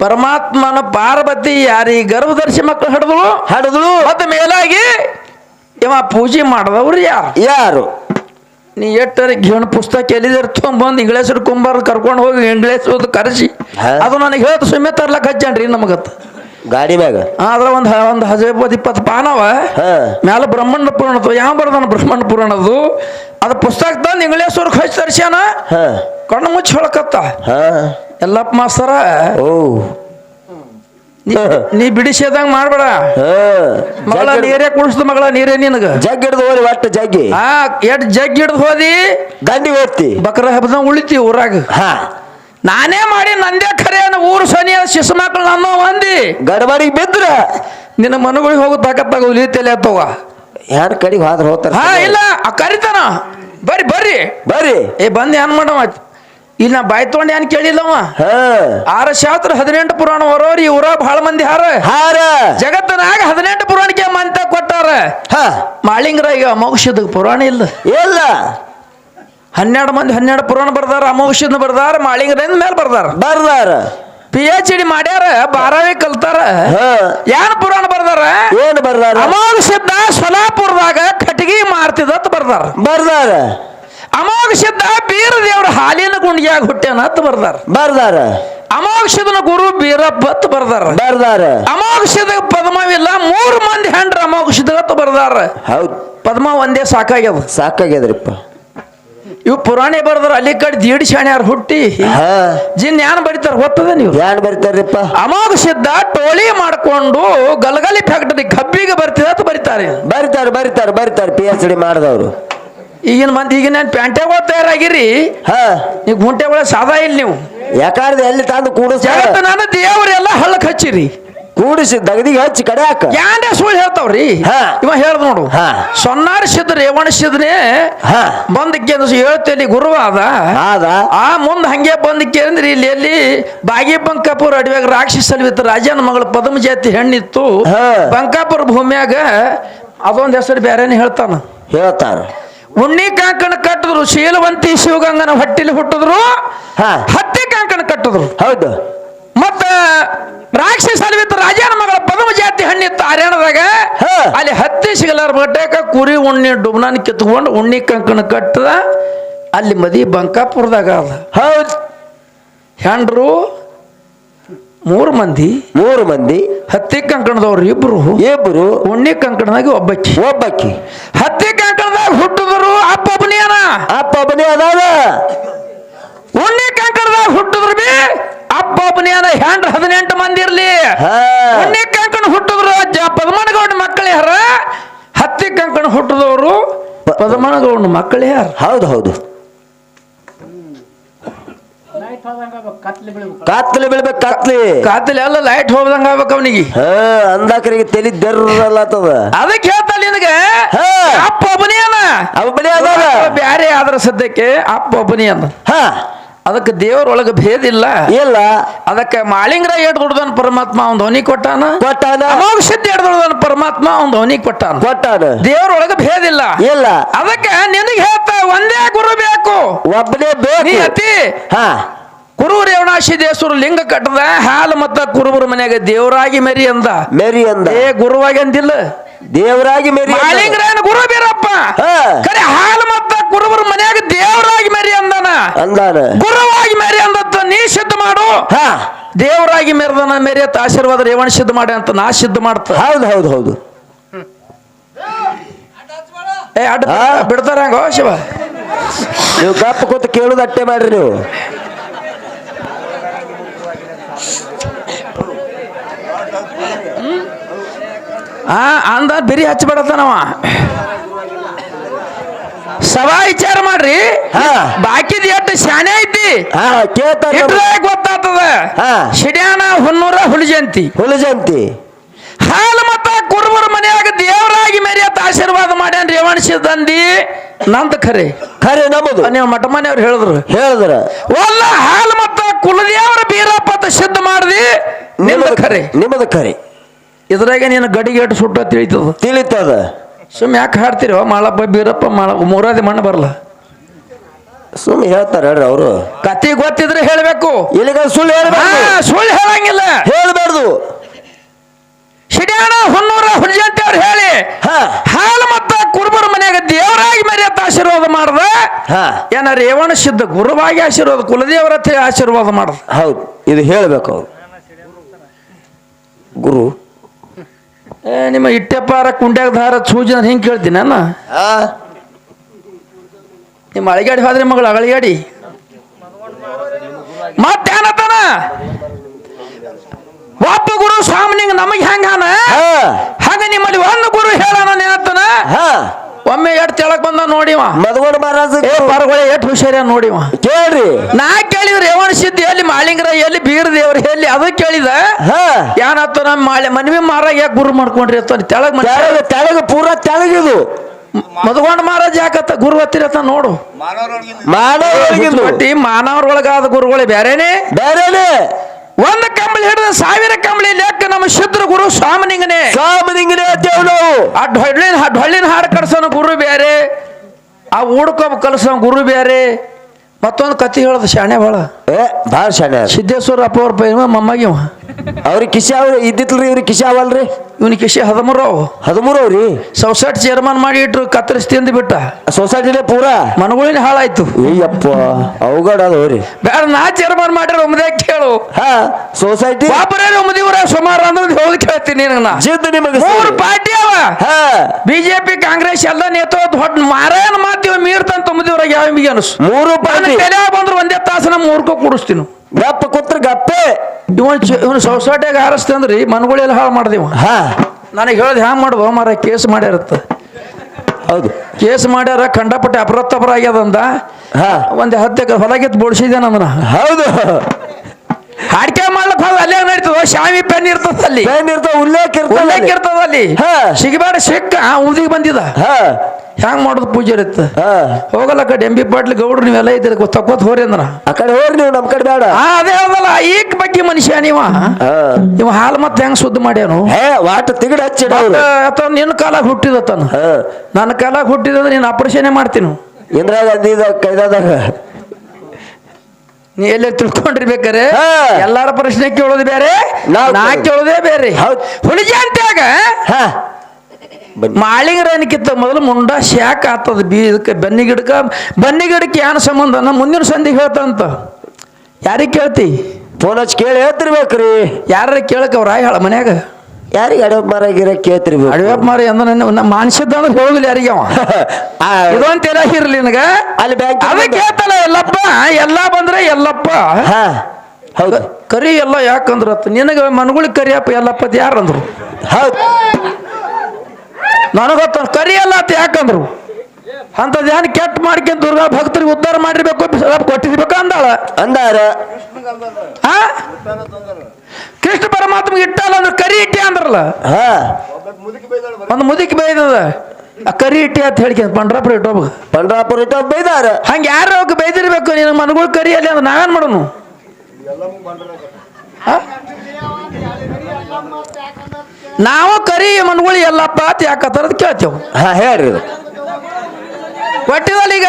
Speaker 1: ಪರಮಾತ್ಮನ ಪಾರ್ವತಿ ಯಾರಿ ಗರ್ಭದರ್ಶಿ ಮಕ್ಕಳು ಹಿಡಿದಳು?
Speaker 3: ಹಡದ್ರು
Speaker 1: ಮತ್ತೆ ಮೇಲಾಗಿ ಇವ ಪೂಜೆ ಮಾಡಿದವ್ರು ಯಾರು?
Speaker 3: ಯಾರು?
Speaker 1: ನೀ ಎಟ್ಟರ ಗಿಣ ಪುಸ್ತಕ ಎಲ್ಲಿದ್ರೆ ತೊಗೊಂಬಂದು ಇಂಗ್ಲೇಶ್ವರ ಕುಂಬಾರ ಕರ್ಕೊಂಡು ಹೋಗಿ ಇಂಗ್ಲೇಶ್ ಓದ್ ಕರೆಸಿ ಅದು ನನಗೆ ಹೇಳ್ತು ಸುಮ್ಮನೆ ತರ್ಲಕ್ ಹಚ್ಚಾನ್ರಿ ನಮಗತ್ತ
Speaker 3: ಗಾಡಿ ಮ್ಯಾಗ?
Speaker 1: ಆದ್ರೆ ಒಂದ್ ಒಂದ್ ಹಜಾರ್ ಇಪ್ಪತ್ತು ಪಾನವ.
Speaker 3: ಹಾ.
Speaker 1: ಮ್ಯಾಲ ಬ್ರಹ್ಮಾಂಡ ಪುರಾಣ ಯಾವ ಬರ್ದಾನ ಬ್ರಹ್ಮಾಂಡ ಪುರಾಣದು ಅದು ಪುಸ್ತಕ ತಂದು ಇಂಗ್ಲೇಶ್ವರ್ ಹಚ್ಚಿ ತರ್ಸ್ಯಾನ?
Speaker 3: ಹಾ.
Speaker 1: ಕಣ್ಣು ಮುಚ್ಚಿ ಹೊಳಕತ್ತ.
Speaker 3: ಹಾ.
Speaker 1: ಎಲ್ಲಪ್ಪ ಮಾಸ್ತರ
Speaker 3: ಓ.
Speaker 1: ನೀ- ನೀ ಬಿಡಿಸಿದಂಗ ಮಾಡ್ಬೇಡ.
Speaker 3: ಹಾ.
Speaker 1: ಮಗಳ ನೀರೇ ಕುಡಿಸ್ದು ಮಗಳ ನೀರೇ ನಿನಗ.
Speaker 3: ಜಗ್ ಹಿಡ್ದು ಹೋರಿ ಒಟ್ಟು ಜಗ್ಗಿ.
Speaker 1: ಆ ಎಟ್ ಜಗ್ ಹಿಡ್ದು ಹೋದಿ.
Speaker 3: ದಂಡಿ ಹೋಗ್ತಿ.
Speaker 1: ಬಕ್ರ ಹಬ್ಬದ ಉಳಿತಿ ಊರಾಗ.
Speaker 3: ಹಾ.
Speaker 1: ನಾನೇ ಮಾಡಿ ನಂದೇ ಖರೆ ಊರು ಸನಿಯ ಶಿಶು ಮಕ್ಕಳು ನಮ್ಮ ಒಂದಿ
Speaker 3: ಗಡಬಡಿಗೆ ಬಿದ್ರ.
Speaker 1: ನಿನ್ನ ಮನುಗಳಿಗೆ ಹೋಗೋ ತಾಕತ್ತಾಗ ಉಲಿತಲೆ ಅತ್ತವ
Speaker 3: ಯಾರ ಕಡೆಗೆ ಹೋದ್ರ ಹೋಗ್ತಾರೆ
Speaker 1: ಹಾ ಇಲ್ಲ ಕರಿತಾನ. ಬರ್ರಿ ಬರ್ರಿ
Speaker 3: ಬರ್ರಿ
Speaker 1: ಏ ಬಂದು ಏನ್ ಮಾಡವ? ಇಲ್ಲಿ ನಾ ಬಾಯ್ ತಗೊಂಡ್ ಏನ್ ಕೇಳಿಲ್ಲವ ಆರ ಶಾಸ್ತ್ರ ಹದಿನೆಂಟು ಪುರಾಣ ಹೊರೋರಿ ಊರ ಬಹಳ ಮಂದಿ ಹಾರ.
Speaker 3: ಹಾರ.
Speaker 1: ಜಗತ್ತನಾಗ ಹದಿನೆಂಟು ಪುರಾಣಕ್ಕೆ ಮಂತ ಕೊಟ್ಟಾರ.
Speaker 3: ಹ.
Speaker 1: ಮಾಳಿಂಗ್ರ ಈಗ ಅಮೋಕ್ಷದ ಪುರಾಣ ಇಲ್ಲ.
Speaker 3: ಇಲ್ಲ.
Speaker 1: ಹನ್ನೆರಡು ಮಂದಿ ಹನ್ನೆರಡು ಪುರಾಣ ಬರ್ದಾರ ಅಮೋಕ್ಷದ ಬರ್ದಾರ ಮಾಳಿಂಗ್ರಿಂದ ಮೇಲೆ ಬರ್ದಾರ.
Speaker 3: ಬರ್ದಾರ.
Speaker 1: ಪಿ ಎಚ್ ಡಿ ಮಾಡ್ಯಾರ ಬಾರಾವಿ ಕಲ್ತಾರ. ಏನ್ ಪುರಾಣ ಬರ್ದಾರ?
Speaker 3: ಏನ್ ಬರ್ದಾರ?
Speaker 1: ಅಮೋಘ ಸಿದ್ಧ ಸೊಲಾಪುರದಾಗ ಕಟಗಿ ಮಾರ್ತಿದತ್ ಬರ್ದಾರ.
Speaker 3: ಬರ್ದಾರ.
Speaker 1: ಅಮೋಘ ಸಿದ್ಧ ಬೀರ ದೇವ್ರ ಹಾಲಿನ ಗುಂಡಿಯಾಗ ಹುಟ್ಟ್ಯಾನ ಅಂತ ಬರ್ದಾರ.
Speaker 3: ಬರ್ದಾರ.
Speaker 1: ಅಮೋಘ ಸಿದ್ಧನ ಗುರು ಬೀರಪ್ಪ ಅಂತ ಬರ್ದಾರ.
Speaker 3: ಬರ್ದಾರ.
Speaker 1: ಅಮೋಘ ಸಿದ್ಧ ಪದ್ಮವಿಲ್ಲ ಮೂರು ಮಂದಿ ಹೆಂಡ್ರ ಅಮೋಘ ಸಿದ್ಧ ಅಂತ ಬರ್ದಾರ.
Speaker 3: ಹೌದ್.
Speaker 1: ಪದ್ಮ ಒಂದೇ ಸಾಕಾಗ್ಯದ.
Speaker 3: ಸಾಕಾಗ್ಯದ್ರಿಪ್ಪ.
Speaker 1: ಇವು ಪುರಾಣಿ ಬರ್ದಾರ ಅಲ್ಲಿ ಕಡೆ ದೀಡ್ ಶಾಣ್ಯಾರ ಹುಟ್ಟಿ.
Speaker 3: ಹಾ.
Speaker 1: ಜಿನ್ ಯಾನ್ ಬರಿತಾರ ಗೊತ್ತದ ನೀವು?
Speaker 3: ಯಾನ್ ಬರ್ತಾರ್ರಿಪ್ಪ?
Speaker 1: ಅಮೋಘ ಸಿದ್ಧ ಟೋಳಿ ಮಾಡ್ಕೊಂಡು ಗಲಗಲಿ ಫ್ಯಾಕ್ಟರಿ ಕಬ್ಬಿಗೆ ಬರ್ತಿದ ಅಂತ ಬರೀತಾರೆ.
Speaker 3: ಬರಿತಾರ ಬರಿತಾರ ಬರಿತಾರ ಪಿ ಎಚ್ ಡಿ ಮಾಡಿದವ್ರು.
Speaker 1: ಈಗಿನ ಮಂದಿ ಈಗ ನಾನು ಒಳ ತಯಾರಾಗಿರಿ?
Speaker 3: ಹಾ.
Speaker 1: ನೀವು ಗುಂಟೆಗಳ ಸಾದಾ ಇಲ್ಲ ನೀವು.
Speaker 3: ಯಾಕಾರ್ದ ಎಲ್ಲಿ ತಂದು ಕೂಡಿಸ
Speaker 1: ಜಗತ್ತ ನಾನು ದೇವರೆಲ್ಲ ಹಳ್ಳಕ್ ಹಚ್ಚಿರಿ.
Speaker 3: ಕೂಡಿಸಿ ದಗದಿಗೆ ಹಚ್ಚಿ ಕಡ್ಯಾಕ
Speaker 1: ಯಾಂಡೆ ಸುಳ್ಳು ಹೇಳ್ತಾವ್ರಿ?
Speaker 3: ಹಾ.
Speaker 1: ಇವ ಹೇಳ್ದ ನೋಡು.
Speaker 3: ಹಾ.
Speaker 1: ಸೊನ್ನಾರ ಸಿದ್ಧ ರೇವಣ ಸಿದ್ಧನೇ
Speaker 3: ಹಾ.
Speaker 1: ಬಂದಕ್ಕೆ ಹೇಳ್ತೇನೆ ಗುರುವಾದ
Speaker 3: ಆದ.
Speaker 1: ಆ ಮುಂದೆ ಹಂಗೆ ಬಂದಕ್ಕೆ ಅಂದ್ರೆ ಇಲ್ಲಿ ಎಲ್ಲಿ ಬಾಗಿ ಬಂಕಾಪುರ ಅಡವ್ಯಾಗ ರಾಕ್ಷಸಲ್ವಿತ್ತು ರಾಜನ ಮಗಳ ಪದ್ಮ ಜಾತಿ ಹೆಣ್ಣಿತ್ತು.
Speaker 3: ಹಾ.
Speaker 1: ಬಂಕಾಪುರ ಭೂಮಿಯಾಗ ಅದೊಂದು ಹೆಸರು ಬೇರೆನೇ ಹೇಳ್ತಾನ.
Speaker 3: ಹೇಳ್ತಾರ.
Speaker 1: ಉಣ್ಣಿ ಕಾಂಕಣ ಕಟ್ಟಿದ್ರು ಶೀಲವಂತಿ ಶಿವಗಂಗನ ಹೊಟ್ಟಿಲಿ ಹುಟ್ಟಿದ್ರು
Speaker 3: ಹಾ.
Speaker 1: ಹತ್ತಿ ಕಾಂಕಣ ಕಟ್ಟಿದ್ರು.
Speaker 3: ಹೌದು.
Speaker 1: ಮತ್ತ ರಾಕ್ಷಸ ಅಲ್ವಿತ್ತು ರಾಜನ ಮಗಳ ಪದಮ ಜಾತಿ ಹಣ್ಣಿತ್ತು ಹರ್ಯಾಣದಾಗ
Speaker 3: ಹಾ.
Speaker 1: ಅಲ್ಲಿ ಹತ್ತಿ ಸಿಗಲಾರ ಬಟ್ಟೆಕ ಕುರಿ ಉಣ್ಣಿ ಡುಬ್ನಾನ್ ಕಿತ್ಕೊಂಡು ಉಣ್ಣಿ ಕಂಕಣ ಕಟ್ಟದ ಅಲ್ಲಿ ಮದಿ ಬಂಕಾಪುರದಾಗ ಅದ.
Speaker 3: ಹೌದು.
Speaker 1: ಹೆಂಡ್ರು ಮೂರು ಮಂದಿ
Speaker 3: ಮೂರು ಮಂದಿ.
Speaker 1: ಹತ್ತಿ ಕಂಕಣದವ್ರು ಇಬ್ರು
Speaker 3: ಇಬ್ರು.
Speaker 1: ಉಣ್ಣಿ ಕಂಕಣದಾಗ ಒಬ್ಬಕ್ಕಿ.
Speaker 3: ಒಬ್ಬಕ್ಕಿ.
Speaker 1: ಹತ್ತಿ ಹುಟ್ಟಿದ್ರು ಅಪ್ಪ ಒಬ್ಬನೇನ
Speaker 3: ಅಪ್ಪ ಒಬ್ಬನೇ ಅದಾವ
Speaker 1: ಉಣ್ಣಿ ಕಂಕಣದಾಗ ಹುಟ್ಟಿದ್ರು ಬಿ ಅಪ್ಪ ಅದ. ಹೆಂಡ್ರ ಹದಿನೆಂಟು ಮಂದಿ ಇರ್ಲಿ. ಉಣ್ಣಿ ಕಂಕಣ ಹುಟ್ಟಿದ್ರು ಜ ಪದ್ಮನಗೌಡ ಮಕ್ಕಳು ಯಾರ? ಹತ್ತಿ ಕಂಕಣ ಹುಟ್ಟಿದವರು ಪದ್ಮನಗೌಡ ಮಕ್ಕಳು ಯಾರು?
Speaker 3: ಹೌದು ಹೌದು. ಕತ್ಲಿ ಬೀಳ್ಬೇಕು. ಕತ್ಲಿ
Speaker 1: ಕಾತಲಿ. ಎಲ್ಲ ಲೈಟ್ ಹೋಗ್ದಂಗ ಆಗ್ಬೇಕು ಅವನಿಗೆ.
Speaker 3: ಹ ಅಂದಾಕರಿಗೆ ತಲಿ ದರ್ರಲ್ಲತ್ತದ
Speaker 1: ಅದಕ್ಕೆ ಹೇಳ್ತಾ ನಿನಗೆ
Speaker 3: ಹಾ.
Speaker 1: ಅಪ್ಪ ಅದ.
Speaker 3: ಒಬ್ಬನೇ ಅದಾವ
Speaker 1: ಬ್ಯಾರೆ ಆದ್ರ ಸದ್ಯಕ್ಕೆ ಅಪ್ಪ ಒಬ್ಬನೇ ಅನ್ನ
Speaker 3: ಹ.
Speaker 1: ಅದಕ್ಕೆ ದೇವರೊಳಗೆ ಭೇದ ಇಲ್ಲ.
Speaker 3: ಇಲ್ಲ.
Speaker 1: ಅದಕ್ಕೆ ಮಾಳಿಂಗ್ರ ಏಟ್ ದುಡ್ದನ್ ಪರಮಾತ್ಮ ಅವ್ನ್ ಧ್ವನಿ ಕೊಟ್ಟಾನ.
Speaker 3: ಕೊಟ್ಟಾನ.
Speaker 1: ಸಿದ್ಧ ಏಟ್ ದುಡ್ದನ್ ಪರಮಾತ್ಮ ಅವ್ನ್ ಧ್ವನಿ ಕೊಟ್ಟಾನ.
Speaker 3: ಕೊಟ್ಟಾನ.
Speaker 1: ದೇವರೊಳಗೆ ಭೇದ ಇಲ್ಲ.
Speaker 3: ಇಲ್ಲ.
Speaker 1: ಅದಕ್ಕೆ ನಿನಗೆ ಹೇಳ್ತ ಒಂದೇ ಗುರು ಬೇಕು.
Speaker 3: ಒಬ್ಬನೇ
Speaker 1: ನೀ
Speaker 3: ಬೇಕು
Speaker 1: ಅತಿ.
Speaker 3: ಹಾ.
Speaker 1: ಕುರು ರೇವಣಾಶಿ ದೇಶರು ಲಿಂಗ ಕಟ್ಟದ ಹಾಲು ಮತ್ತ ಕುರುಬರ ಮನೆಯಾಗ ದೇವರಾಗಿ ಮೆರಿ ಅಂದ.
Speaker 3: ಮೇರಿ ಅಂದ.
Speaker 1: ಏ ಗುರುವಾಗಿ ಅಂದಿಲ್ಲ.
Speaker 3: ದೇವರಾಗಿ ಮೇರಿ ಅಂದ.
Speaker 1: ಗುರು ಬೀರಪ್ಪ.
Speaker 3: ಹಾ.
Speaker 1: ಕರೆ ಹಾಲು ಮತ್ತ ಕುರುಬರ ಮನೆಯಾಗ ದೇವರಾಗಿ ಮೆರಿ ಅಂದನ.
Speaker 3: ಅಂದಾನ.
Speaker 1: ಗುರುವಾಗಿ ಮೆರಿ ಅಂದತ್ತ ನೀ ಸಿದ್ಧ ಮಾಡು.
Speaker 3: ಹಾ.
Speaker 1: ದೇವರಾಗಿ ಮೆರೆದನ ಮೆರೆಯತ್ತ ಆಶೀರ್ವಾದ ರೇವಣ ಸಿದ್ಧ ಮಾಡಿ ಅಂತ ನಾ ಸಿದ್ಧ ಮಾಡ್ತ.
Speaker 3: ಹೌದು ಹೌದು ಹೌದು.
Speaker 1: ಏ ಅಡ್ಡ
Speaker 3: ಹಾ.
Speaker 1: ಬಿಡ್ತಾರ ಹಂಗ ಶಿವ.
Speaker 3: ನೀವು ಗಪ್ಪ ಕೂತು ಕೇಳುದು ಅಟ್ಟೆ ಮಾಡ್ರಿ ನೀವು.
Speaker 1: ಆ ಅಂದ ಬಿರಿ ಹಚ್ಚಬೇಡತ್ತಾನವ ಸಭಾ ವಿಚಾರ ಮಾಡ್ರಿ.
Speaker 3: ಹಾ.
Speaker 1: ಬಾಕಿದ ಎಷ್ಟು ಶಾನೆ ಐತಿ? ಗೊತ್ತಾಗ್ತದ. ಶಿಡ್ಯಾನ ಹುನ್ನೂರ ಹುಲಿಜಂತಿ
Speaker 3: ಹುಲಿಜಂತಿ
Speaker 1: ಹಾಲು ಮತ್ತ ಕುರುಬರ ಮನೆಯಾಗ ದೇವರಾಗಿ ಮೇರಿಯತ್ತ ಆಶೀರ್ವಾದ ಮಾಡ್ಯಾನ ರೇವಣಿಸಿದಂದಿ ನಂದ ಖರೆ.
Speaker 3: ಖರೆ ನಮ್ಮದು
Speaker 1: ನೀವು ಮಠ ಮನೆಯವ್ರು ಹೇಳಿದ್ರು.
Speaker 3: ಹೇಳಿದ್ರ.
Speaker 1: ಒಲ್ಲ ಹಾಲು ಮತ್ತ ಕುಲದೇವರ ಬೀರಪ್ಪ ಅಂತ ಸಿದ್ಧ ಮಾಡ್ದಿ? ನಿಮ್ದ ಖರೆ
Speaker 3: ನಿಮ್ಮದು ಖರೆ
Speaker 1: ಇದ್ರಾಗ ನೀನು ಗಡಿಗೇಟು ಸುಟ್ಟ ತಿಳಿತದ.
Speaker 3: ತಿಳಿತದ.
Speaker 1: ಸುಮ್ ಯಾಕೆ ಹಾಡ್ತಿರೋ? ಮಾಳಪ್ಪ ಬೀರಪ್ಪ ಮಾಳ ಮೂರಾದಿ ಮಣ್ಣು ಬರಲ್ಲ
Speaker 3: ಸುಮ್ ಹೇಳ್ತಾರ ಹೇಳ್ರಿ ಅವರು.
Speaker 1: ಕತಿ ಗೊತ್ತಿದ್ರೆ ಹೇಳ್ಬೇಕು.
Speaker 3: ಇಲ್ಲಿಗ ಸುಳ್ಳು ಹೇಳ್ಬೇಕು
Speaker 1: ಸುಳ್ಳು ಹೇಳಂಗಿಲ್ಲ.
Speaker 3: ಹೇಳ್ಬಾರ್ದು
Speaker 1: ಸಿಡ್ಯಾಣ ಹುನ್ನೂರ ಹುಲಿಜಂತಿ ಅವ್ರು ಹೇಳಿ
Speaker 3: ಹಾ.
Speaker 1: ಹಾಲು ಮತ್ತ ಮನೆಯಾಗ ದೇವರಾಗಿ ಮರ್ಯಾದ ಆಶೀರ್ವಾದ ಮಾಡ್ದ
Speaker 3: ಹಾ.
Speaker 1: ಏನ ರೇವಣ ಸಿದ್ಧ ಗುರುವಾಗಿ ಆಶೀರ್ವಾದ ಕುಲದೇವರ ಆಶೀರ್ವಾದ ಮಾಡ್ದ.
Speaker 3: ಹೌದು ಇದು ಹೇಳ್ಬೇಕು ಅವ್ರು. ಗುರು.
Speaker 1: ಏ, ನಿಮ್ಮ ಇಟ್ಟೆಪ್ಪಾರ ಕುಂಡ್ಯಾಗ ದಾರ ಸೂಜನ ಹಿಂಗೆ ಕೇಳ್ತೀನಿ ನಾನು
Speaker 3: ಆ.
Speaker 1: ನಿಮ್ಮ ಅಳಿಗಾಡಿ ಹೋದ್ರೆ ಮಗಳು ಅಳಿಗಾಡಿ? ಮತ್ತೇನತ್ತಾನ ಒಬ್ಬ ಗುರು ಸ್ವಾಮಿನಿಂಗ ನಮಗೆ ಹೆಂಗಾನ
Speaker 3: ಹಾ.
Speaker 1: ಹಾಗೆ ನಿಮ್ಮಲ್ಲಿ ಒಂದು ಗುರು ಹೇಳೋಣ ನೆನತ್ತನ
Speaker 3: ಹಾ.
Speaker 1: ಒಮ್ಮೆ ಎಟ್ ತೆಳಕ್ ಬಂದ ನೋಡಿವ
Speaker 3: ಮದಗೋಡ ಮಹಾರಾಜ
Speaker 1: ಏ ಪರಗೊಳೆ ಎಟ್ ಹುಷಾರ ನೋಡಿವ
Speaker 3: ಕೇಳ್ರಿ.
Speaker 1: ನಾ ಕೇಳಿದ್ರೆ ರೇವಣ ಸಿದ್ಧ ಎಲ್ಲಿ ಮಾಳಿಂಗ್ರ ಎಲ್ಲಿ ಬೀರ ದೇವ್ರ ಎಲ್ಲಿ ಅದು ಕೇಳಿದ?
Speaker 3: ಹಾ.
Speaker 1: ಏನಾಯ್ತು ನಮ್ಮ ಮಾಳೆ ಮನ್ವಿ ಮಾರಾಗ ಯಾಕೆ ಗುರು ಮಾಡ್ಕೊಂಡ್ರಿ ಅಂತ ತೆಳಗ್ ಮನೆ
Speaker 3: ತೆಳಗ ಪೂರ ತೆಳಗಿದು.
Speaker 1: ಮದುಗೊಂಡ ಮಹಾರಾಜ್ ಯಾಕತ್ತ ಗುರು ಹತ್ತಿರತ್ತ ನೋಡು.
Speaker 3: ಮಾನವರೊಳಗಿಂದ.
Speaker 1: ಬಟ್ಟಿ ಮಾನವರೊಳಗಾದ ಗುರುಗಳೇ ಬೇರೆನೆ?
Speaker 3: ಬೇರೆನೆ.
Speaker 1: ಒಂದು ಕಂಬಳಿ ಹಿಡಿದ ಸಾವಿರ ಕಂಬಳಿ ಲೆಕ್ಕ ನಮ್ಮ ಶುದ್ರ ಗುರು ಸ್ವಾಮನಿಂಗನೇ
Speaker 3: ಸ್ವಾಮನಿಂಗನೇ ಅಂತೇವ್ ನಾವು.
Speaker 1: ಆ ಡೊಳ್ಳಿನ ಡೊಳ್ಳಿನ ಹಾಡು ಬೇರೆ ಆ ಉಡ್ಕೊಬ ಕಲ್ಸೋ ಗುರು ಬೇರೆ. ಮತ್ತೊಂದು ಕತಿ ಹೇಳದ ಶಾಣೆ ಭಾಳ
Speaker 3: ಏ ಭಾಳ ಶಾಣೆ
Speaker 1: ಸಿದ್ದೇಶ್ವರ ಅಪ್ಪ ಅವ್ರ ಪೈ ಮೊಮ್ಮಗಿವ
Speaker 3: ಅವ್ರಿಗೆ ಕಿಶೆ ಅವ್ರು ಇದ್ದಿತ್ಲ್ರಿ ಇವ್ರಿಗೆ ಕಿಶೆ ಅವಲ್ರಿ?
Speaker 1: ಇವನಿಗೆ ಕಿಶೆ ಹದಿಮೂರು ಅವು.
Speaker 3: ಹದಿಮೂರು ಅವ್ರಿ?
Speaker 1: ಸೊಸೈಟಿ ಚೇರ್ಮನ್ ಮಾಡಿ ಇಟ್ರು ಕತ್ತರಿಸ್ತಿ ಅಂದ್ ಬಿಟ್ಟ.
Speaker 3: ಸೊಸೈಟಿನೇ ಪೂರ?
Speaker 1: ಮನಗುಳಿನ ಹಾಳಾಯ್ತು.
Speaker 3: ಅಯ್ಯಪ್ಪ ಅವಗಡ ಅದವ್ರಿ
Speaker 1: ಬೇಡ ನಾ ಚೇರ್ಮನ್ ಮಾಡಿರ ಒಮ್ಮದೇ ಕೇಳು
Speaker 3: ಹಾ ಸೊಸೈಟಿ?
Speaker 1: ಒಬ್ಬರೇ ಒಮ್ಮದಿವ್ರ ಸುಮಾರ ಅಂದ್ರೆ ಹೋಗಿ ಕೇಳ್ತೀನಿ ನಿನಗೆ ನಾ.
Speaker 3: ಜಿದ್ದು ನಿಮಗೆ
Speaker 1: ಮೂರು ಪಾರ್ಟಿ ಅವ.
Speaker 3: ಹಾ.
Speaker 1: ಬಿಜೆಪಿ ಕಾಂಗ್ರೆಸ್ ಎಲ್ಲ ನೇತೃತ್ವ ದೊಡ್ಡ ಮಾರೇನ ಮಾತಿವ ಮೀರ್ತಂತ ತೊಂಬದಿವ್ರಾಗ ಯಾವ ನಿಮಗೆ ಅನಿಸು.
Speaker 3: ಮೂರು ಪಾರ್ಟಿ.
Speaker 1: ತಲೆ ಬಂದ್ರು ಒಂದೇ ನಮ್ಮ ಮೂರ್ಕೋ ಕೂಡಿಸ್ತೀನಿ.
Speaker 3: ಗಪ್ಪ ಕೂತ್ರ ಗಪ್ಪೆ.
Speaker 1: ಇವನ್ ಇವನು ಸೊಸೈಟಿಯಾಗ ಹಾರಿಸ್ತಂದ್ರಿ ಮನಗಳೆಲ್ಲ ಹಾಳು ಮಾಡ್ದಿವ
Speaker 3: ಹಾ.
Speaker 1: ನನಗೆ ಹೇಳೋದು ಹ್ಯಾಂಗ ಮಾಡುವ ಮಾರ ಕೇಸ್ ಮಾಡ್ಯಾರತ್ತ.
Speaker 3: ಹೌದು.
Speaker 1: ಕೇಸ್ ಮಾಡ್ಯಾರ ಖಂಡಪಟ್ಟೆ ಅಪರತ್ತಪರ ಆಗ್ಯದಂದ
Speaker 3: ಹಾ.
Speaker 1: ಒಂದು ಹತ್ತೆ ಹೊಲಗಿತ್ ಬೋಡ್ಸಿದ್ದೆ ನನ್ನ
Speaker 3: ಹೌದು.
Speaker 1: ಹಾಡ್ಕೆ ಮಾಡ್ಲಕ್ಕ ಹೋದ ಅಲ್ಲೇ ನಡೀತದ ಶಾಮಿ ಪೆನ್ ಇರ್ತದ ಅಲ್ಲಿ
Speaker 3: ಪೆನ್ ಇರ್ತದ ಉಲ್ಲೇಖ
Speaker 1: ಇರ್ತದ
Speaker 3: ಉಲ್ಲೇಖ
Speaker 1: ಇರ್ತದ ಅಲ್ಲಿ
Speaker 3: ಹ.
Speaker 1: ಸಿಗಬೇಡ ಸಿಕ್ಕ ಉದಿಗೆ ಬಂದಿದ.
Speaker 3: ಹ.
Speaker 1: ಹ್ಯಾಂಗ ಮಾಡೋದು ಪೂಜೆ ಇರುತ್ತೆ
Speaker 3: ಹಾ.
Speaker 1: ಹೋಗಲ್ಲ ಕಡೆ ಎಂಬಿ ಪಾಟ್ಲಿ ಗೌಡ್ರು ನೀವೆಲ್ಲ ಇದ್ದೀರಿ ತಕ್ಕೋತ್ ಹೋರಿ ಅಂದ್ರ.
Speaker 3: ಆ ಕಡೆ ಹೋರಿ ನೀವು ನಮ್ ಕಡೆ ಬೇಡ.
Speaker 1: ಅದೇ ಅದಲ್ಲ ಈಕ್ ಬಗ್ಗೆ ಮನುಷ್ಯ ನೀವ.
Speaker 3: ನೀವು
Speaker 1: ಇವ ಹಾಲು ಮತ್ತೆ ಹೆಂಗ್ ಶುದ್ಧ ಮಾಡ್ಯಾನು?
Speaker 3: ಹೇ ವಾಟ ತಿಗಡ ಹಚ್ಚಿಡ
Speaker 1: ಅಥವಾ ನಿನ್ನ ಕಾಲಾಗ ಹುಟ್ಟಿದ
Speaker 3: ತಾನು
Speaker 1: ನನ್ನ ಕಾಲಾಗ ಹುಟ್ಟಿದ್ರೆ ನೀನು ಆಪರೇಷನ್ ಮಾಡ್ತೀನಿ.
Speaker 3: ಇಂದಿರಾ ಗಾಂಧಿ ಕೈದಾದಾಗ
Speaker 1: ನೀ ಎಲ್ಲ ತಿಳ್ಕೊಂಡಿರ್ಬೇಕಾರೆ. ಎಲ್ಲಾರ ಪ್ರಶ್ನೆ ಕೇಳೋದು ಬೇರೆ ನಾ
Speaker 3: ಕೇಳೋದು.
Speaker 1: ಬೇರೆ.
Speaker 3: ಹೌದು.
Speaker 1: ಹುಲಿಜಿ ಅಂತ್ಯಾಗ
Speaker 3: ಹಾ. ಬನ್ನಿ.
Speaker 1: ಮಾಳಿಂಗರನಿಕ್ಕಿಂತ ಮೊದಲು ಮುಂಡ ಶಾಕ್ ಆಗ್ತದ ಬಿ ಇದಕ್ಕೆ ಬನ್ನಿ ಗಿಡಕ್ಕ. ಬನ್ನಿ ಗಿಡಕ್ಕೆ ಏನು ಸಂಬಂಧ? ನಾ ಮುಂದಿನ ಸಂಧಿಗೆ ಹೇಳ್ತಂತ. ಯಾರಿಗೆ ಕೇಳ್ತಿ?
Speaker 3: ಫೋನ್ ಹಚ್ಚಿ ಕೇಳಿ ಹೇಳ್ತಿರ್ಬೇಕ್ರಿ.
Speaker 1: ಯಾರ ಕೇಳಕ ಅವ್ರ ಹೇಳ ಮನ್ಯಾಗ?
Speaker 3: ಯಾರಿಗೆ ಅಡವೆ ಮರಾಗಿರ ಕೇಳ್ತಿರ್ಬೇಕು?
Speaker 1: ಅಡವ್ಯಪ್ಪ ಮಾರಿ ಅಂದ ನನ್ನ ಮಾನ್ಸಿದ್ದ ಅಂದ್ರೆ ಯಾರಿಗೆ ಅವ? ಇರ್ಲಿ ನಿನಗ?
Speaker 3: ಅಲ್ಲಿ ಬ್ಯಾಂಕ್
Speaker 1: ಅದಕ್ಕೆ ಹೇಳ್ತಾನ ಎಲ್ಲಪ್ಪ ಎಲ್ಲ ಬಂದ್ರೆ ಎಲ್ಲಪ್ಪ.
Speaker 3: ಹಾ ಹೌದು.
Speaker 1: ಕರಿ ಎಲ್ಲ ಯಾಕಂದ್ರ ನಿನಗ ಮನಗುಳಿ ಕರಿಯಪ್ಪ ಎಲ್ಲಪ್ಪ ಯಾರು ಅಂದ್ರು
Speaker 3: ಹೌದು.
Speaker 1: ನನಗೊತ್ತ ಕರಿ ಎಲ್ಲ ಅಂತ ಯಾಕಂದ್ರು? ಅಂತ ಧ್ಯಾನ ಕೆಟ್ಟ ಮಾಡ್ಕೊಂಡ್ ದುರ್ಗಾ ಭಕ್ತರಿಗೆ ಉದ್ಧಾರ ಮಾಡಿರ್ಬೇಕು ಕೊಟ್ಟಿರ್ಬೇಕು ಅಂದಾಳ.
Speaker 3: ಅಂದಾರ.
Speaker 1: ಕೃಷ್ಣ ಪರಮಾತ್ಮ ಇಟ್ಟಲ್ಲ ಅಂದ್ರೆ ಕರಿ ಇಟ್ಟೆ ಅಂದ್ರಲ್ಲ. ಒಂದು ಮುದುಕಿ ಬೈದದ. ಆ ಕರಿ ಇಟ್ಟಿ ಅಂತ ಹೇಳಿ ಪಂಡ್ರಾಪುರ ಇಟ್ಟೋಬ
Speaker 3: ಪಂಡ್ರಾಪುರ ಇಟ್ಟ ಬೈದಾರ.
Speaker 1: ಹಂಗೆ ಯಾರು ಅವ್ಕೆ ಬೈದಿರ್ಬೇಕು ನಿನ್ನ ಮನಗಳು ಕರಿ ಅಲ್ಲಿ ಅಂದ್ರೆ ನಾನೇನ್ ಮಾಡೋನು? ನಾವು ಕರಿ ಮನಗಳು ಎಲ್ಲಪ್ಪ ಅಂತ ಯಾಕತ್ತಾರ ಕೇಳ್ತೇವೆ.
Speaker 3: ಹಾ ಹೇಳ್ರಿ ಇದು.
Speaker 1: ಕೊಟ್ಟಿದಲ್ಲ ಈಗ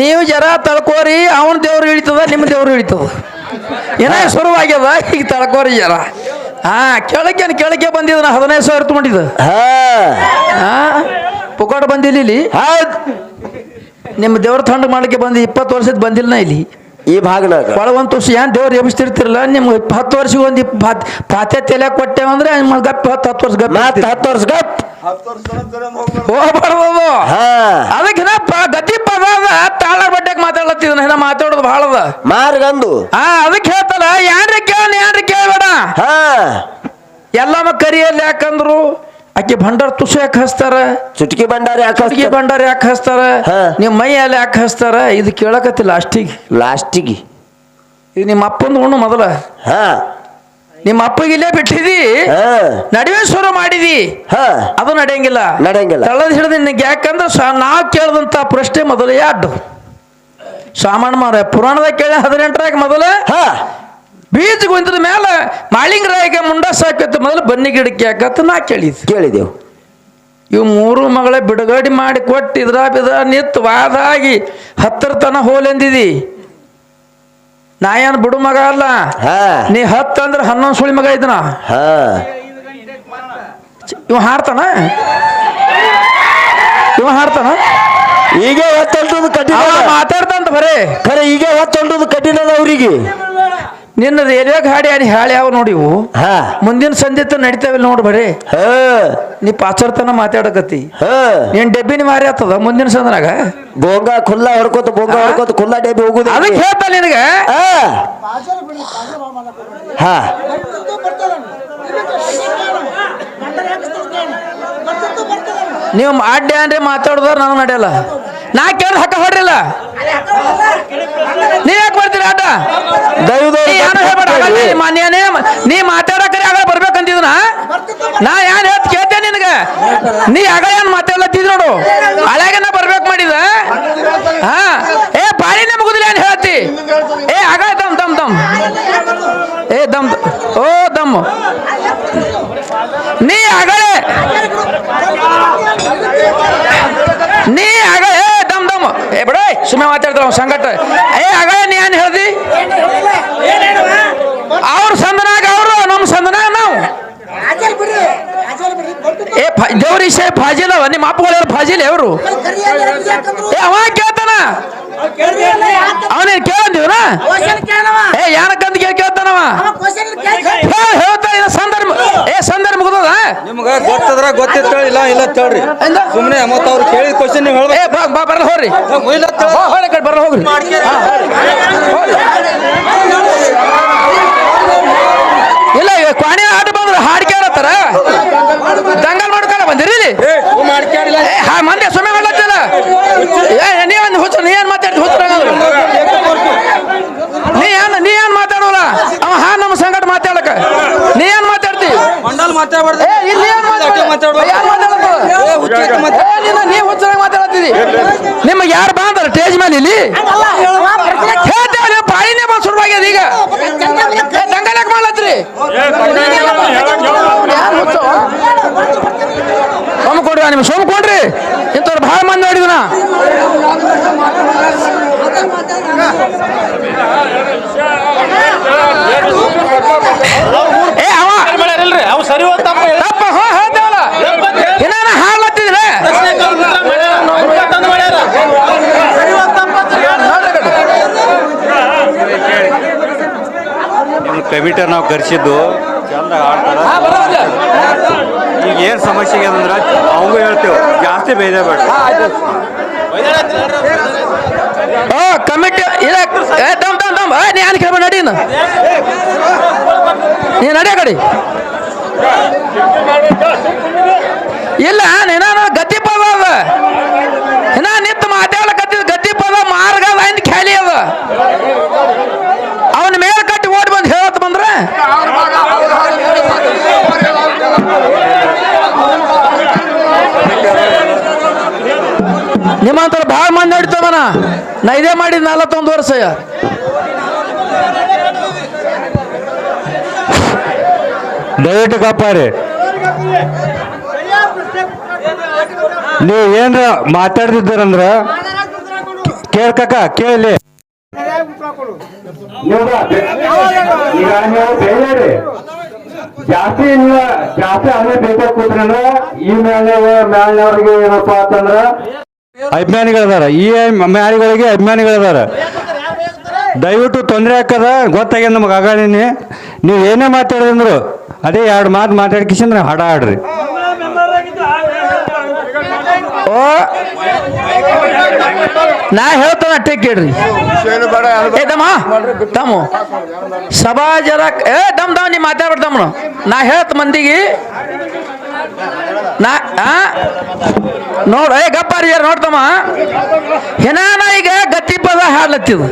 Speaker 1: ನೀವು ಜರ ತಳ್ಕೋರಿ ಅವನ ದೇವ್ರು ಇಳಿತದ ನಿಮ್ಮ ದೇವ್ರು ಇಳಿತದ ಏನ ಶುರುವಾಗ್ಯದ? ಈಗ ತಳ್ಕೋರಿ ಜರ. ಹಾ ಕೆಳಕ್ಕೆ ಕೆಳಕ್ಕೆ ಬಂದಿದ ನಾ ಹದಿನೈದು ಸಾವಿರ ತಗೊಂಡಿದ್ದ ಪುಕಾಟ ಬಂದಿಲ್ಲ ಇಲ್ಲಿ? ನಿಮ್ಮ ದೇವ್ರ ತಂಡ ಮಾಡಕ್ಕೆ ಬಂದು ಇಪ್ಪತ್ತು ವರ್ಷದ ಬಂದಿಲ್ಲ ನಾ ಇಲ್ಲಿ?
Speaker 3: ಈ ಭಾಗನಾಗ
Speaker 1: ಒಳ ಒಂದು ತುಸು ಏನ್ ದೇವ್ರು ಎಬ್ಸ್ತಿರ್ತಿರಲ್ಲ ನಿಮ್ಗೆ ಹತ್ತು ವರ್ಷಕ್ಕೆ ಒಂದು ಪಾತೆ ತಲೆ ಕೊಟ್ಟೇವಂದ್ರೆ ಗಪ್ಪ ಹತ್ತು ಹತ್ತು ವರ್ಷ ಗಪ್ಪ
Speaker 3: ಹತ್ತು ವರ್ಷ ಗಪ್.
Speaker 1: ಹೋಗ್ಬಾರ್ದು
Speaker 3: ಹಾ.
Speaker 1: ಅದಕ್ಕೆ ಗತಿ ಪದ ತಾಳ ಬಡ್ಡೆಗೆ ಮಾತಾಡ್ಲತ್ತಿದ್ ನಾ ಮಾತಾಡೋದು ಭಾಳ ಅದ.
Speaker 3: ಮಾರ್ಗಂದು
Speaker 1: ಹಾ ಅದಕ್ಕೆ ಹೇಳ್ತಲ್ಲ ಯಾರ ಕೇಳ ಯಾರ ಕೇಳಬೇಡ.
Speaker 3: ಹಾ.
Speaker 1: ಎಲ್ಲಮ್ಮ ಕರಿಯಲ್ಲಿ ಯಾಕಂದ್ರು ಆಕೆ ಭಂಡಾರ ತುಸು ಯಾಕೆ ಹಚ್ತಾರ?
Speaker 3: ಚುಟ್ಕಿ ಭಂಡಾರ ಹಾಕ
Speaker 1: ಭಂಡಾರ ಯಾಕೆ ಹಚ್ತಾರ?
Speaker 3: ಹಾ.
Speaker 1: ನಿಮ್ಮ ಮೈಯಲ್ಲಿ ಯಾಕೆ ಹಚ್ತಾರ? ಇದು ಕೇಳಕತ್ತಿಲ್ಲ ಲಾಸ್ಟಿಗೆ.
Speaker 3: ಲಾಸ್ಟಿಗೆ.
Speaker 1: ಇದು ನಿಮ್ಮ ಅಪ್ಪಂದು ಉಣ್ಣು ಮೊದಲ.
Speaker 3: ಹಾ.
Speaker 1: ನಿಮ್ಮ ಅಪ್ಪಗೆ ಇಲ್ಲೇ ಬಿಟ್ಟಿದಿ? ನಡುವೆ ಶುರು ಮಾಡಿದಿ?
Speaker 3: ಹಾ.
Speaker 1: ಅದು ನಡೆಯಂಗಿಲ್ಲ.
Speaker 3: ನಡೆಯಂಗಿಲ್ಲ.
Speaker 1: ತಳದ ಹಿಡಿದು ನಿನಗೆ ಯಾಕಂದ್ರೆ ನಾ ನಾವು ಕೇಳಿದಂಥ ಪ್ರಶ್ನೆ ಮೊದಲು ಯಾಡ್ಡು? ಸಾಮಾನ್ಯ ಮಾರ ಪುರಾಣದಾಗ ಕೇಳಿ ಹದಿನೆಂಟರಾಗ ಮೊದಲು?
Speaker 3: ಹಾ.
Speaker 1: ಬೀಜ ಗುಂತದ ಮೇಲೆ ಮಾಳಿಂಗರಾಯಿಗೆ ಮುಂಡ ಸಾಕತ್ತು. ಮೊದಲು ಬನ್ನಿ ಗಿಡಕ್ಕೆ ಯಾಕತ್ತ ನಾ ಕೇಳಿದ್ದು
Speaker 3: ಕೇಳಿದೆವು.
Speaker 1: ಇವು ಮೂರು ಮಗಳ ಬಿಡುಗಡೆ ಮಾಡಿ ಕೊಟ್ಟು ಇದ್ರ ಬಿದ ನಿತ್ತು ಆಗಿ ಹತ್ತರ ತನ ಹೋಲೆಂದಿದಿ ನಾ ಏನ್ ಬಿಡು ಮಗ ಅಲ್ಲ?
Speaker 3: ಹಾ.
Speaker 1: ನೀ ಹತ್ತು ಅಂದ್ರೆ ಹನ್ನೊಂದು ಸುಳಿ ಮಗ ಇದ್ನ
Speaker 3: ಹಾ.
Speaker 1: ಇವ ಹಾರ್ತಾನ ಇವ ಹಾರ್ತಾನ
Speaker 3: ಈಗ ಹೊತ್ತೊಂಟದು ಕಠಿಣ.
Speaker 1: ಮಾತಾಡ್ತಂತ ಬರೇ.
Speaker 3: ಖರೆ ಈಗ ಹೊತ್ತೊಂಟದು ಕಠಿಣ ಅವ್ರಿಗೆ.
Speaker 1: ನಿನ್ನ ರೇಲ್ವೆ ಹಾಡಿ ಹಾಡಿ ಹಾಳಿ ಯಾವ ನೋಡಿ ಇವು?
Speaker 3: ಹಾ.
Speaker 1: ಮುಂದಿನ ಸಂಜೆ ತನ ನಡಿತಾವಿಲ್ಲ ನೋಡು ಬರೀ.
Speaker 3: ಹಾ.
Speaker 1: ನೀ ಪಾಚರ್ತನ ಮಾತಾಡಕತ್ತಿ.
Speaker 3: ಹಾ.
Speaker 1: ನೀನ್ ಡಬ್ಬಿನ ಮಾರಿ ಆತದ ಮುಂದಿನ ಸಂದ್ರಾಗ
Speaker 3: ಬೋಂಗ ಖುಲ್ಲ ಹೊಡ್ಕೋತ ಬೋಂಗ ಹೊಡ್ಕೋತ ಖುಲ್ಲ ಡೆಬ್ಬಿ ಹೋಗುದು
Speaker 1: ಅದಕ್ಕೆ ಹೇಳ್ತಾ ನಿನಗ?
Speaker 3: ಹಾ. ಹಾ.
Speaker 1: ನೀವು ಅಂದ್ರೆ ಮಾತಾಡೋದಾರ ನಾನು ನಡೆಯಲ್ಲ. ನಾ ಕೇಳಿದ ಹಕ್ಕ ಹೊಡ್ರಿಲ್ಲ. ನೀ ಯಾಕೆ ಬರ್ತೀರ ಆಟ? ಏನು ಹೇಳ್ಬೇಡ ಅಲ್ಲಿ ನೀ ಮಾತಾಡಕರಿ ಆಗ ಬರ್ಬೇಕಂತಿದ್ನ ನಾ ಏನ್ ಹೇಳ್ತ ಕೇಳ್ತೆ ನಿನಗೆ? ನೀ ಆಗ ಏನ್ ಮಾತಾಡ್ಲತ್ತಿದ್ ನೋಡು. ಅಳಾಗ ನಾ ಬರ್ಬೇಕು ಮಾಡಿದ? ಹಾ? ಏ ಬಾಳಿನೇ ಮುಗುದಿಲ್ಲ ಏನ್ ಹೇಳ್ತಿ? ಏ ಆಗ ದಮ್ ದಮ್ ದಮ್. ಏ ದಮ್ ಓ ದಮ್. ನೀ ಆಗಳೆ ನೀ ಆಗ ಏ ಬಡ ಸುಮ್ಮನೆ ಮಾತಾಡ್ತಾರ ಅವ್ನ ಸಂಗಟ ಏ ಆಗ ನೀ ಏನ್ ಹೇಳ್ದಿ? ಅವ್ರ ಸಂದನಾಗ ಅವರು ನಮ್ಮ ಸಂದನಾಗ ನಾವು. ಏ ದೇವ್ರ ಇಷ್ಟ ಫಾಜಿಲ್ ಅವ, ನಿಮ್ಮ ಅಪ್ಪಗಳೆಲ್ಲ ಫಾಜಿಲ್ ಅವರು ಏ ಅವ ಕೇಳ್ತಾನ? ಅವನೇನ್ ಕೇಳಂದಿವನ? ಏ ಯಾನಕ್ಕಂತ ಕೇಳ್ ಕೇಳ್ತಾನವ ಹೇ, ಹೇಳ್ತಾ ಇದ ಸಂದರ್ಭ ಏ ಸಂದರ್ಭ ಮುಗ್ದದ
Speaker 2: ನಿಮ್ಗ ಗೊತ್ತದ್ರ ಗೊತ್ತಿತ್ತು ಇಲ್ಲ ಇಲ್ಲ ತೇಳ್ರಿ
Speaker 1: ಸುಮ್ನೆ
Speaker 2: ಸುಮ್ಮನೆ ಮತ್ತ ಅವ್ರು ಕೇಳಿದ ಕ್ವಶನ್ ನೀವು ಹೇಳ್ಬೇಕು.
Speaker 1: ಬಾ ಬಾ ಬರಲ್ಲ ಹೋಗ್ರಿ. ಕಡೆ ಬರಲ್ಲ ಹೋಗ್ರಿ. ಇಲ್ಲ ಈಗ ಕ್ವಾಣಿ ಆಟ ಬಂದ್ರೆ ಹಾಡ್ ಕೇಳತ್ತಾರ? ದಂಗಲ್ ಮಾಡ್ಕೊಂಡ ಬಂದಿರಿ
Speaker 2: ಹೂ
Speaker 1: ಮಂದೆ ಸುಮ್ಮನೆ ಮಾಡ್ಲತ್ತಿಲ್ಲ? ನೀ ಒಂದು ಹುಚ್ಚ ನೀ ಏನ್ ಮಾತಾಡ್ತಿ ಹುಚ್ಚ ನೀ ಏನ್ ನೀ ಏನ್ ಮಾತಾಡೋಲ್ಲ? ಅವ ಹಾ ನಮ್ಮ ಸಂಗಟ ಮಾತಾಡಕ ನೀ ಏನ್
Speaker 2: ಮಾತಾಡ ಮಾತಾಡ್ಬಾರ್ದು
Speaker 1: ಇಲ್ಲಿ ಏನು
Speaker 2: ಏ, ಹುಚ್ಚ ಮಾತಾಡ್-
Speaker 1: ಏ, ನೀನು ನೀ ಹುಚ್ಚರಾಗಿ ಮಾತಾಡತ್ತಿದಿ ನಿಮಗೆ ಯಾರು ಬಂದಾರ ಸ್ಟೇಜ್ ಮೇಲೆ ಇಲ್ಲಿ ಬಾಯಿನೇ ಬಂದ್ ಶುರುವಾಗ್ಯದ ಈಗ ಏ, ದಂಗಲ್ ಯಾಕೆ ಮಾಡ್ಲತ್ರಿ ಯಾರು ಕೊಡ್ರಿ ನಿಮ್ಗೆ ನಿಮ್ಗೆ ಸೋಮ್ಕೊಂಡ್ರಿ ಇಂಥವ್ರು ಭಾಳ ಮಂದಿ ನೋಡಿದ್ನ ಏ ಅವ
Speaker 4: ಅವ್ ಸರಿ ಹೋಗ್ ತಪ್ಪ ಹೇಳ.
Speaker 1: ತಪ್ಪ ಹೋ ಹೇಳ್ತೇವಲ್ಲ. ಏನಾನ ಹಾಡ್ಲತ್ತಿದ್ರೆ
Speaker 4: ತಂದ್ ಮಾಡ್ಯಾರ.
Speaker 5: ನಿಮ್ಗೆ ಕಮಿಟರ್ ನಾವು ಕರೆಸಿದ್ದು ಚಂದ ಆಡ್ತಾರ. ಈಗ ಏನ್ ಸಮಸ್ಯೆ ಏನಂದ್ರೆ ಅವಂಗೂ ಹೇಳ್ತೇವೆ ಜಾಸ್ತಿ ಬೇಜ ಬೇಡ
Speaker 1: ಓ ಕಮಿಟಿ ಇಲ್ಲ ಏ ಏ, ನೀ ಕೇಳ್ಬೇಡ ನಡಿ ಇನ್ನು. ನೀ ನಡೆ ಕಡೆ. ಇಲ್ಲ, ನೀನ ಗತಿ ಪದ ಅದ? ಇನ್ನ ನಿಂತು ಮಾತಾಡ ಗತಿ ಗತಿ ಪದ, ಮಾರ್ಗ ಅಂತ ಖ್ಯಾಲಿ ಅದ. ಅವನ ಮೇಲೆ ಕಟ್ಟಿ ಓಡಿ ಬಂದು ಹೇಳತ್ ಬಂದ್ರ? ನಿಮ್ಮಂತರ ಭಾಳ ಮಂದಿ ನಡೀತದನ ನಾ ಇದೇ ಮಾಡಿದ್ ನಲವತ್ತೊಂದು ವರ್ಷ.
Speaker 5: ದಯವಿಟ್ಟು ಕಾಪಾಡಿ. ನೀವು ಏನ್ರ ಮಾತಾಡ್ತಿದ್ದೀರಂದ್ರ ಕೇಳ್ಕಕ್ಕ ಕೇಳಿ.
Speaker 6: ಈಗ ನೀವು ಬೇರೆ ಜಾಸ್ತಿ ನೀವು ಜಾಸ್ತಿ ಅಲ್ಲೇ ಬೇಕಾಗ ಕೂತ್ರಂದ್ರ ಈ ಮೇಲೆ ಮೇಲಿನವ್ರಿಗೆ ಏನಪ್ಪಾ ಅಂತಂದ್ರ
Speaker 5: ಅಭಿಮಾನಿಗಳದಾರ. ಈ ಮ್ಯಾಲಿಗಳಿಗೆ ಅಭಿಮಾನಿಗಳದಾರ. ದಯವಿಟ್ಟು ತೊಂದರೆ ಹಾಕದ ಗೊತ್ತಾಗ್ಯದ ನಮಗೆ ಆಗಾಳಿನಿ ನೀವು ಏನೇ ಮಾತಾಡಿದ್ರು ಅದೇ ಎರಡು ಮಾತು ಮಾತಾಡ್ಕಿಸಂದ್ರೆ ಹಾಡ ಹಾಡ್ರಿ
Speaker 1: ಓ, ನಾ ಹೇಳ್ತಾನ ಏ ದಮ್ಮ ತಮ್ಮ. ಸಭಾ ಜರ ಏ ದಮ್ ದಮ್ ನೀ ಮಾತಾಡ್ಬಿಡ್ತಮ್ಮ ನಾ ಹೇಳ್ತ ಮಂದಿಗೆ. ನಾ ನೋಡ, ಏ, ಗಪ್ಪಾರಿ ಯಾರು ನೋಡ್ತಮ್ಮ ಹೆನ ನಾ ಈಗ ಗತಿ ಪದ ಹಾಡ್ಲತ್ತಿದ್.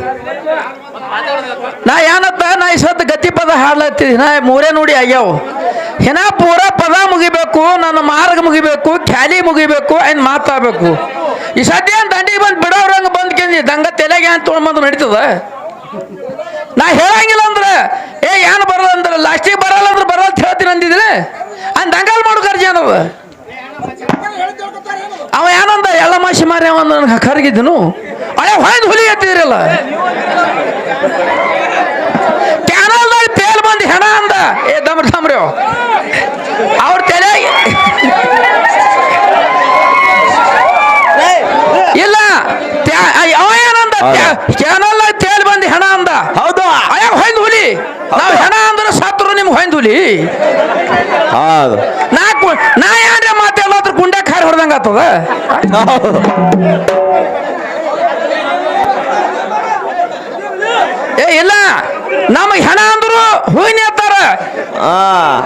Speaker 1: ನಾ ಏನತ್ತ ನಾ ಸತ್ ಗತಿ ಪದ ಹಾಡ್ಲತ್ತಿದ್ದೆ. ನಾ ಮೂರೇ ನೋಡಿ ಆಗ್ಯಾವ. ಏನ ಪೂರ ಪದ ಮುಗಿಬೇಕು, ನನ್ನ ಮಾರ್ಗ ಮುಗಿಬೇಕು, ಖ್ಯಾಲಿ ಮುಗಿಬೇಕು ಅನ್ ಮಾತಾಡ್ಬೇಕು. ಈ ಸದ್ಯ ದಂಡಿ ಬಂದು ಬಿಡೋರಂಗ ಬಂದ್ ಕೇಳಿ ದಂಗ ತಲೆಗೆ ಅಂತ ತೊಗೊಂಬಂದು ನಡೀತದ? ನಾ ಹೇಳಂಗಿಲ್ಲ ಅಂದ್ರೆ, ಏ ಏನು ಬರಲ್ಲ ಅಂದ್ರೆ ಲಾಸ್ಟಿಗೆ ಬರಲ್ಲ ಅಂದ್ರೆ ಬರಲ್ಲ ಹೇಳ್ತೀನಿ ಅಂದಿದ್ರೆ ಅಂದ್ ದಂಗಲ್ ಮಾಡು ಕರ್ಜಿ ಅನ್ನೋದು. ಅವ ಏನಂದ ಎಲ್ಲ ಮಾಸಿ ಮಾರಿ ಅವನು ನನಗೆ ಕರಗಿದ್ದನು ಅಳೆ ಹೊಯ್ದು ಹುಲಿ ಎತ್ತಿದ್ರಲ್ಲ. ಕ್ಯಾನಲ್ದಾಗ ತೇಲ್ ಬಂದು ಹೆಣ ಅಂದ. ಏ ದಮ್ರ ದಮ್ರಿ. ಅವ್ರ ತಲೆ ಇಲ್ಲ ಅವ ಏನಂದ? ಕ್ಯಾನಲ್ ತೇಲ್ ಬಂದು ಹೆಣ ಅಂದ.
Speaker 3: ಹೌದು.
Speaker 1: ಅಯ್ಯ ಹೊಯ್ದು ಹುಲಿ. ನಾವು ಹೆಣ ಅಂದ್ರೆ ಸತ್ರು ನಿಮ್ಗೆ ಹೊಯ್ದು ಹುಲಿ.
Speaker 3: ಹೌದು.
Speaker 1: ನಾ ನಾ ಯಾರೇ ಮಾತಾಡೋದ್ರ ಗುಂಡೆ ಖಾರ ಹೊಡೆದಂಗ ಆಗ್ತದ? ಏ ಇಲ್ಲ. ನಮಗ್ ಹೆಣ ಅಂದ್ರು ಹೂವಿನ ಎತ್ತಾರ.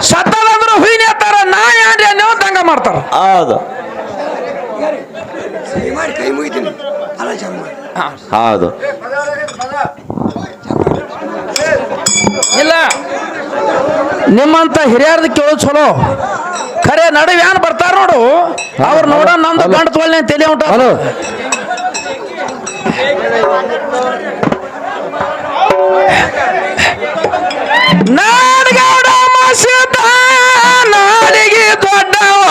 Speaker 1: ಸತ್ತದ ಅಂದ್ರು ಹೂವಿನ ಎತ್ತಾರ. ನಾ ಯಾರು ನೀವು ದಂಗ ಮಾಡ್ತಾರ.
Speaker 3: ಹೌದು. ಹೌದು.
Speaker 1: ಇಲ್ಲ. ನಿಮ್ಮಂತ ಹಿರಿಯರ್ದ ಕೇಳೋದು ಚಲೋ. ಖರೆ ನಡುವೆ ಏನ್ ಬರ್ತಾರ ನೋಡು. ಅವ್ರು ನೋಡ ನಮ್ದು ಗಂಡ ತೊಳ್ನೆ ತಲೆ ಉಂಟ.
Speaker 5: ನಾಡಗೌಡ ಮಸೀದ ನಾಡಿಗೆ ದೊಡ್ಡವ.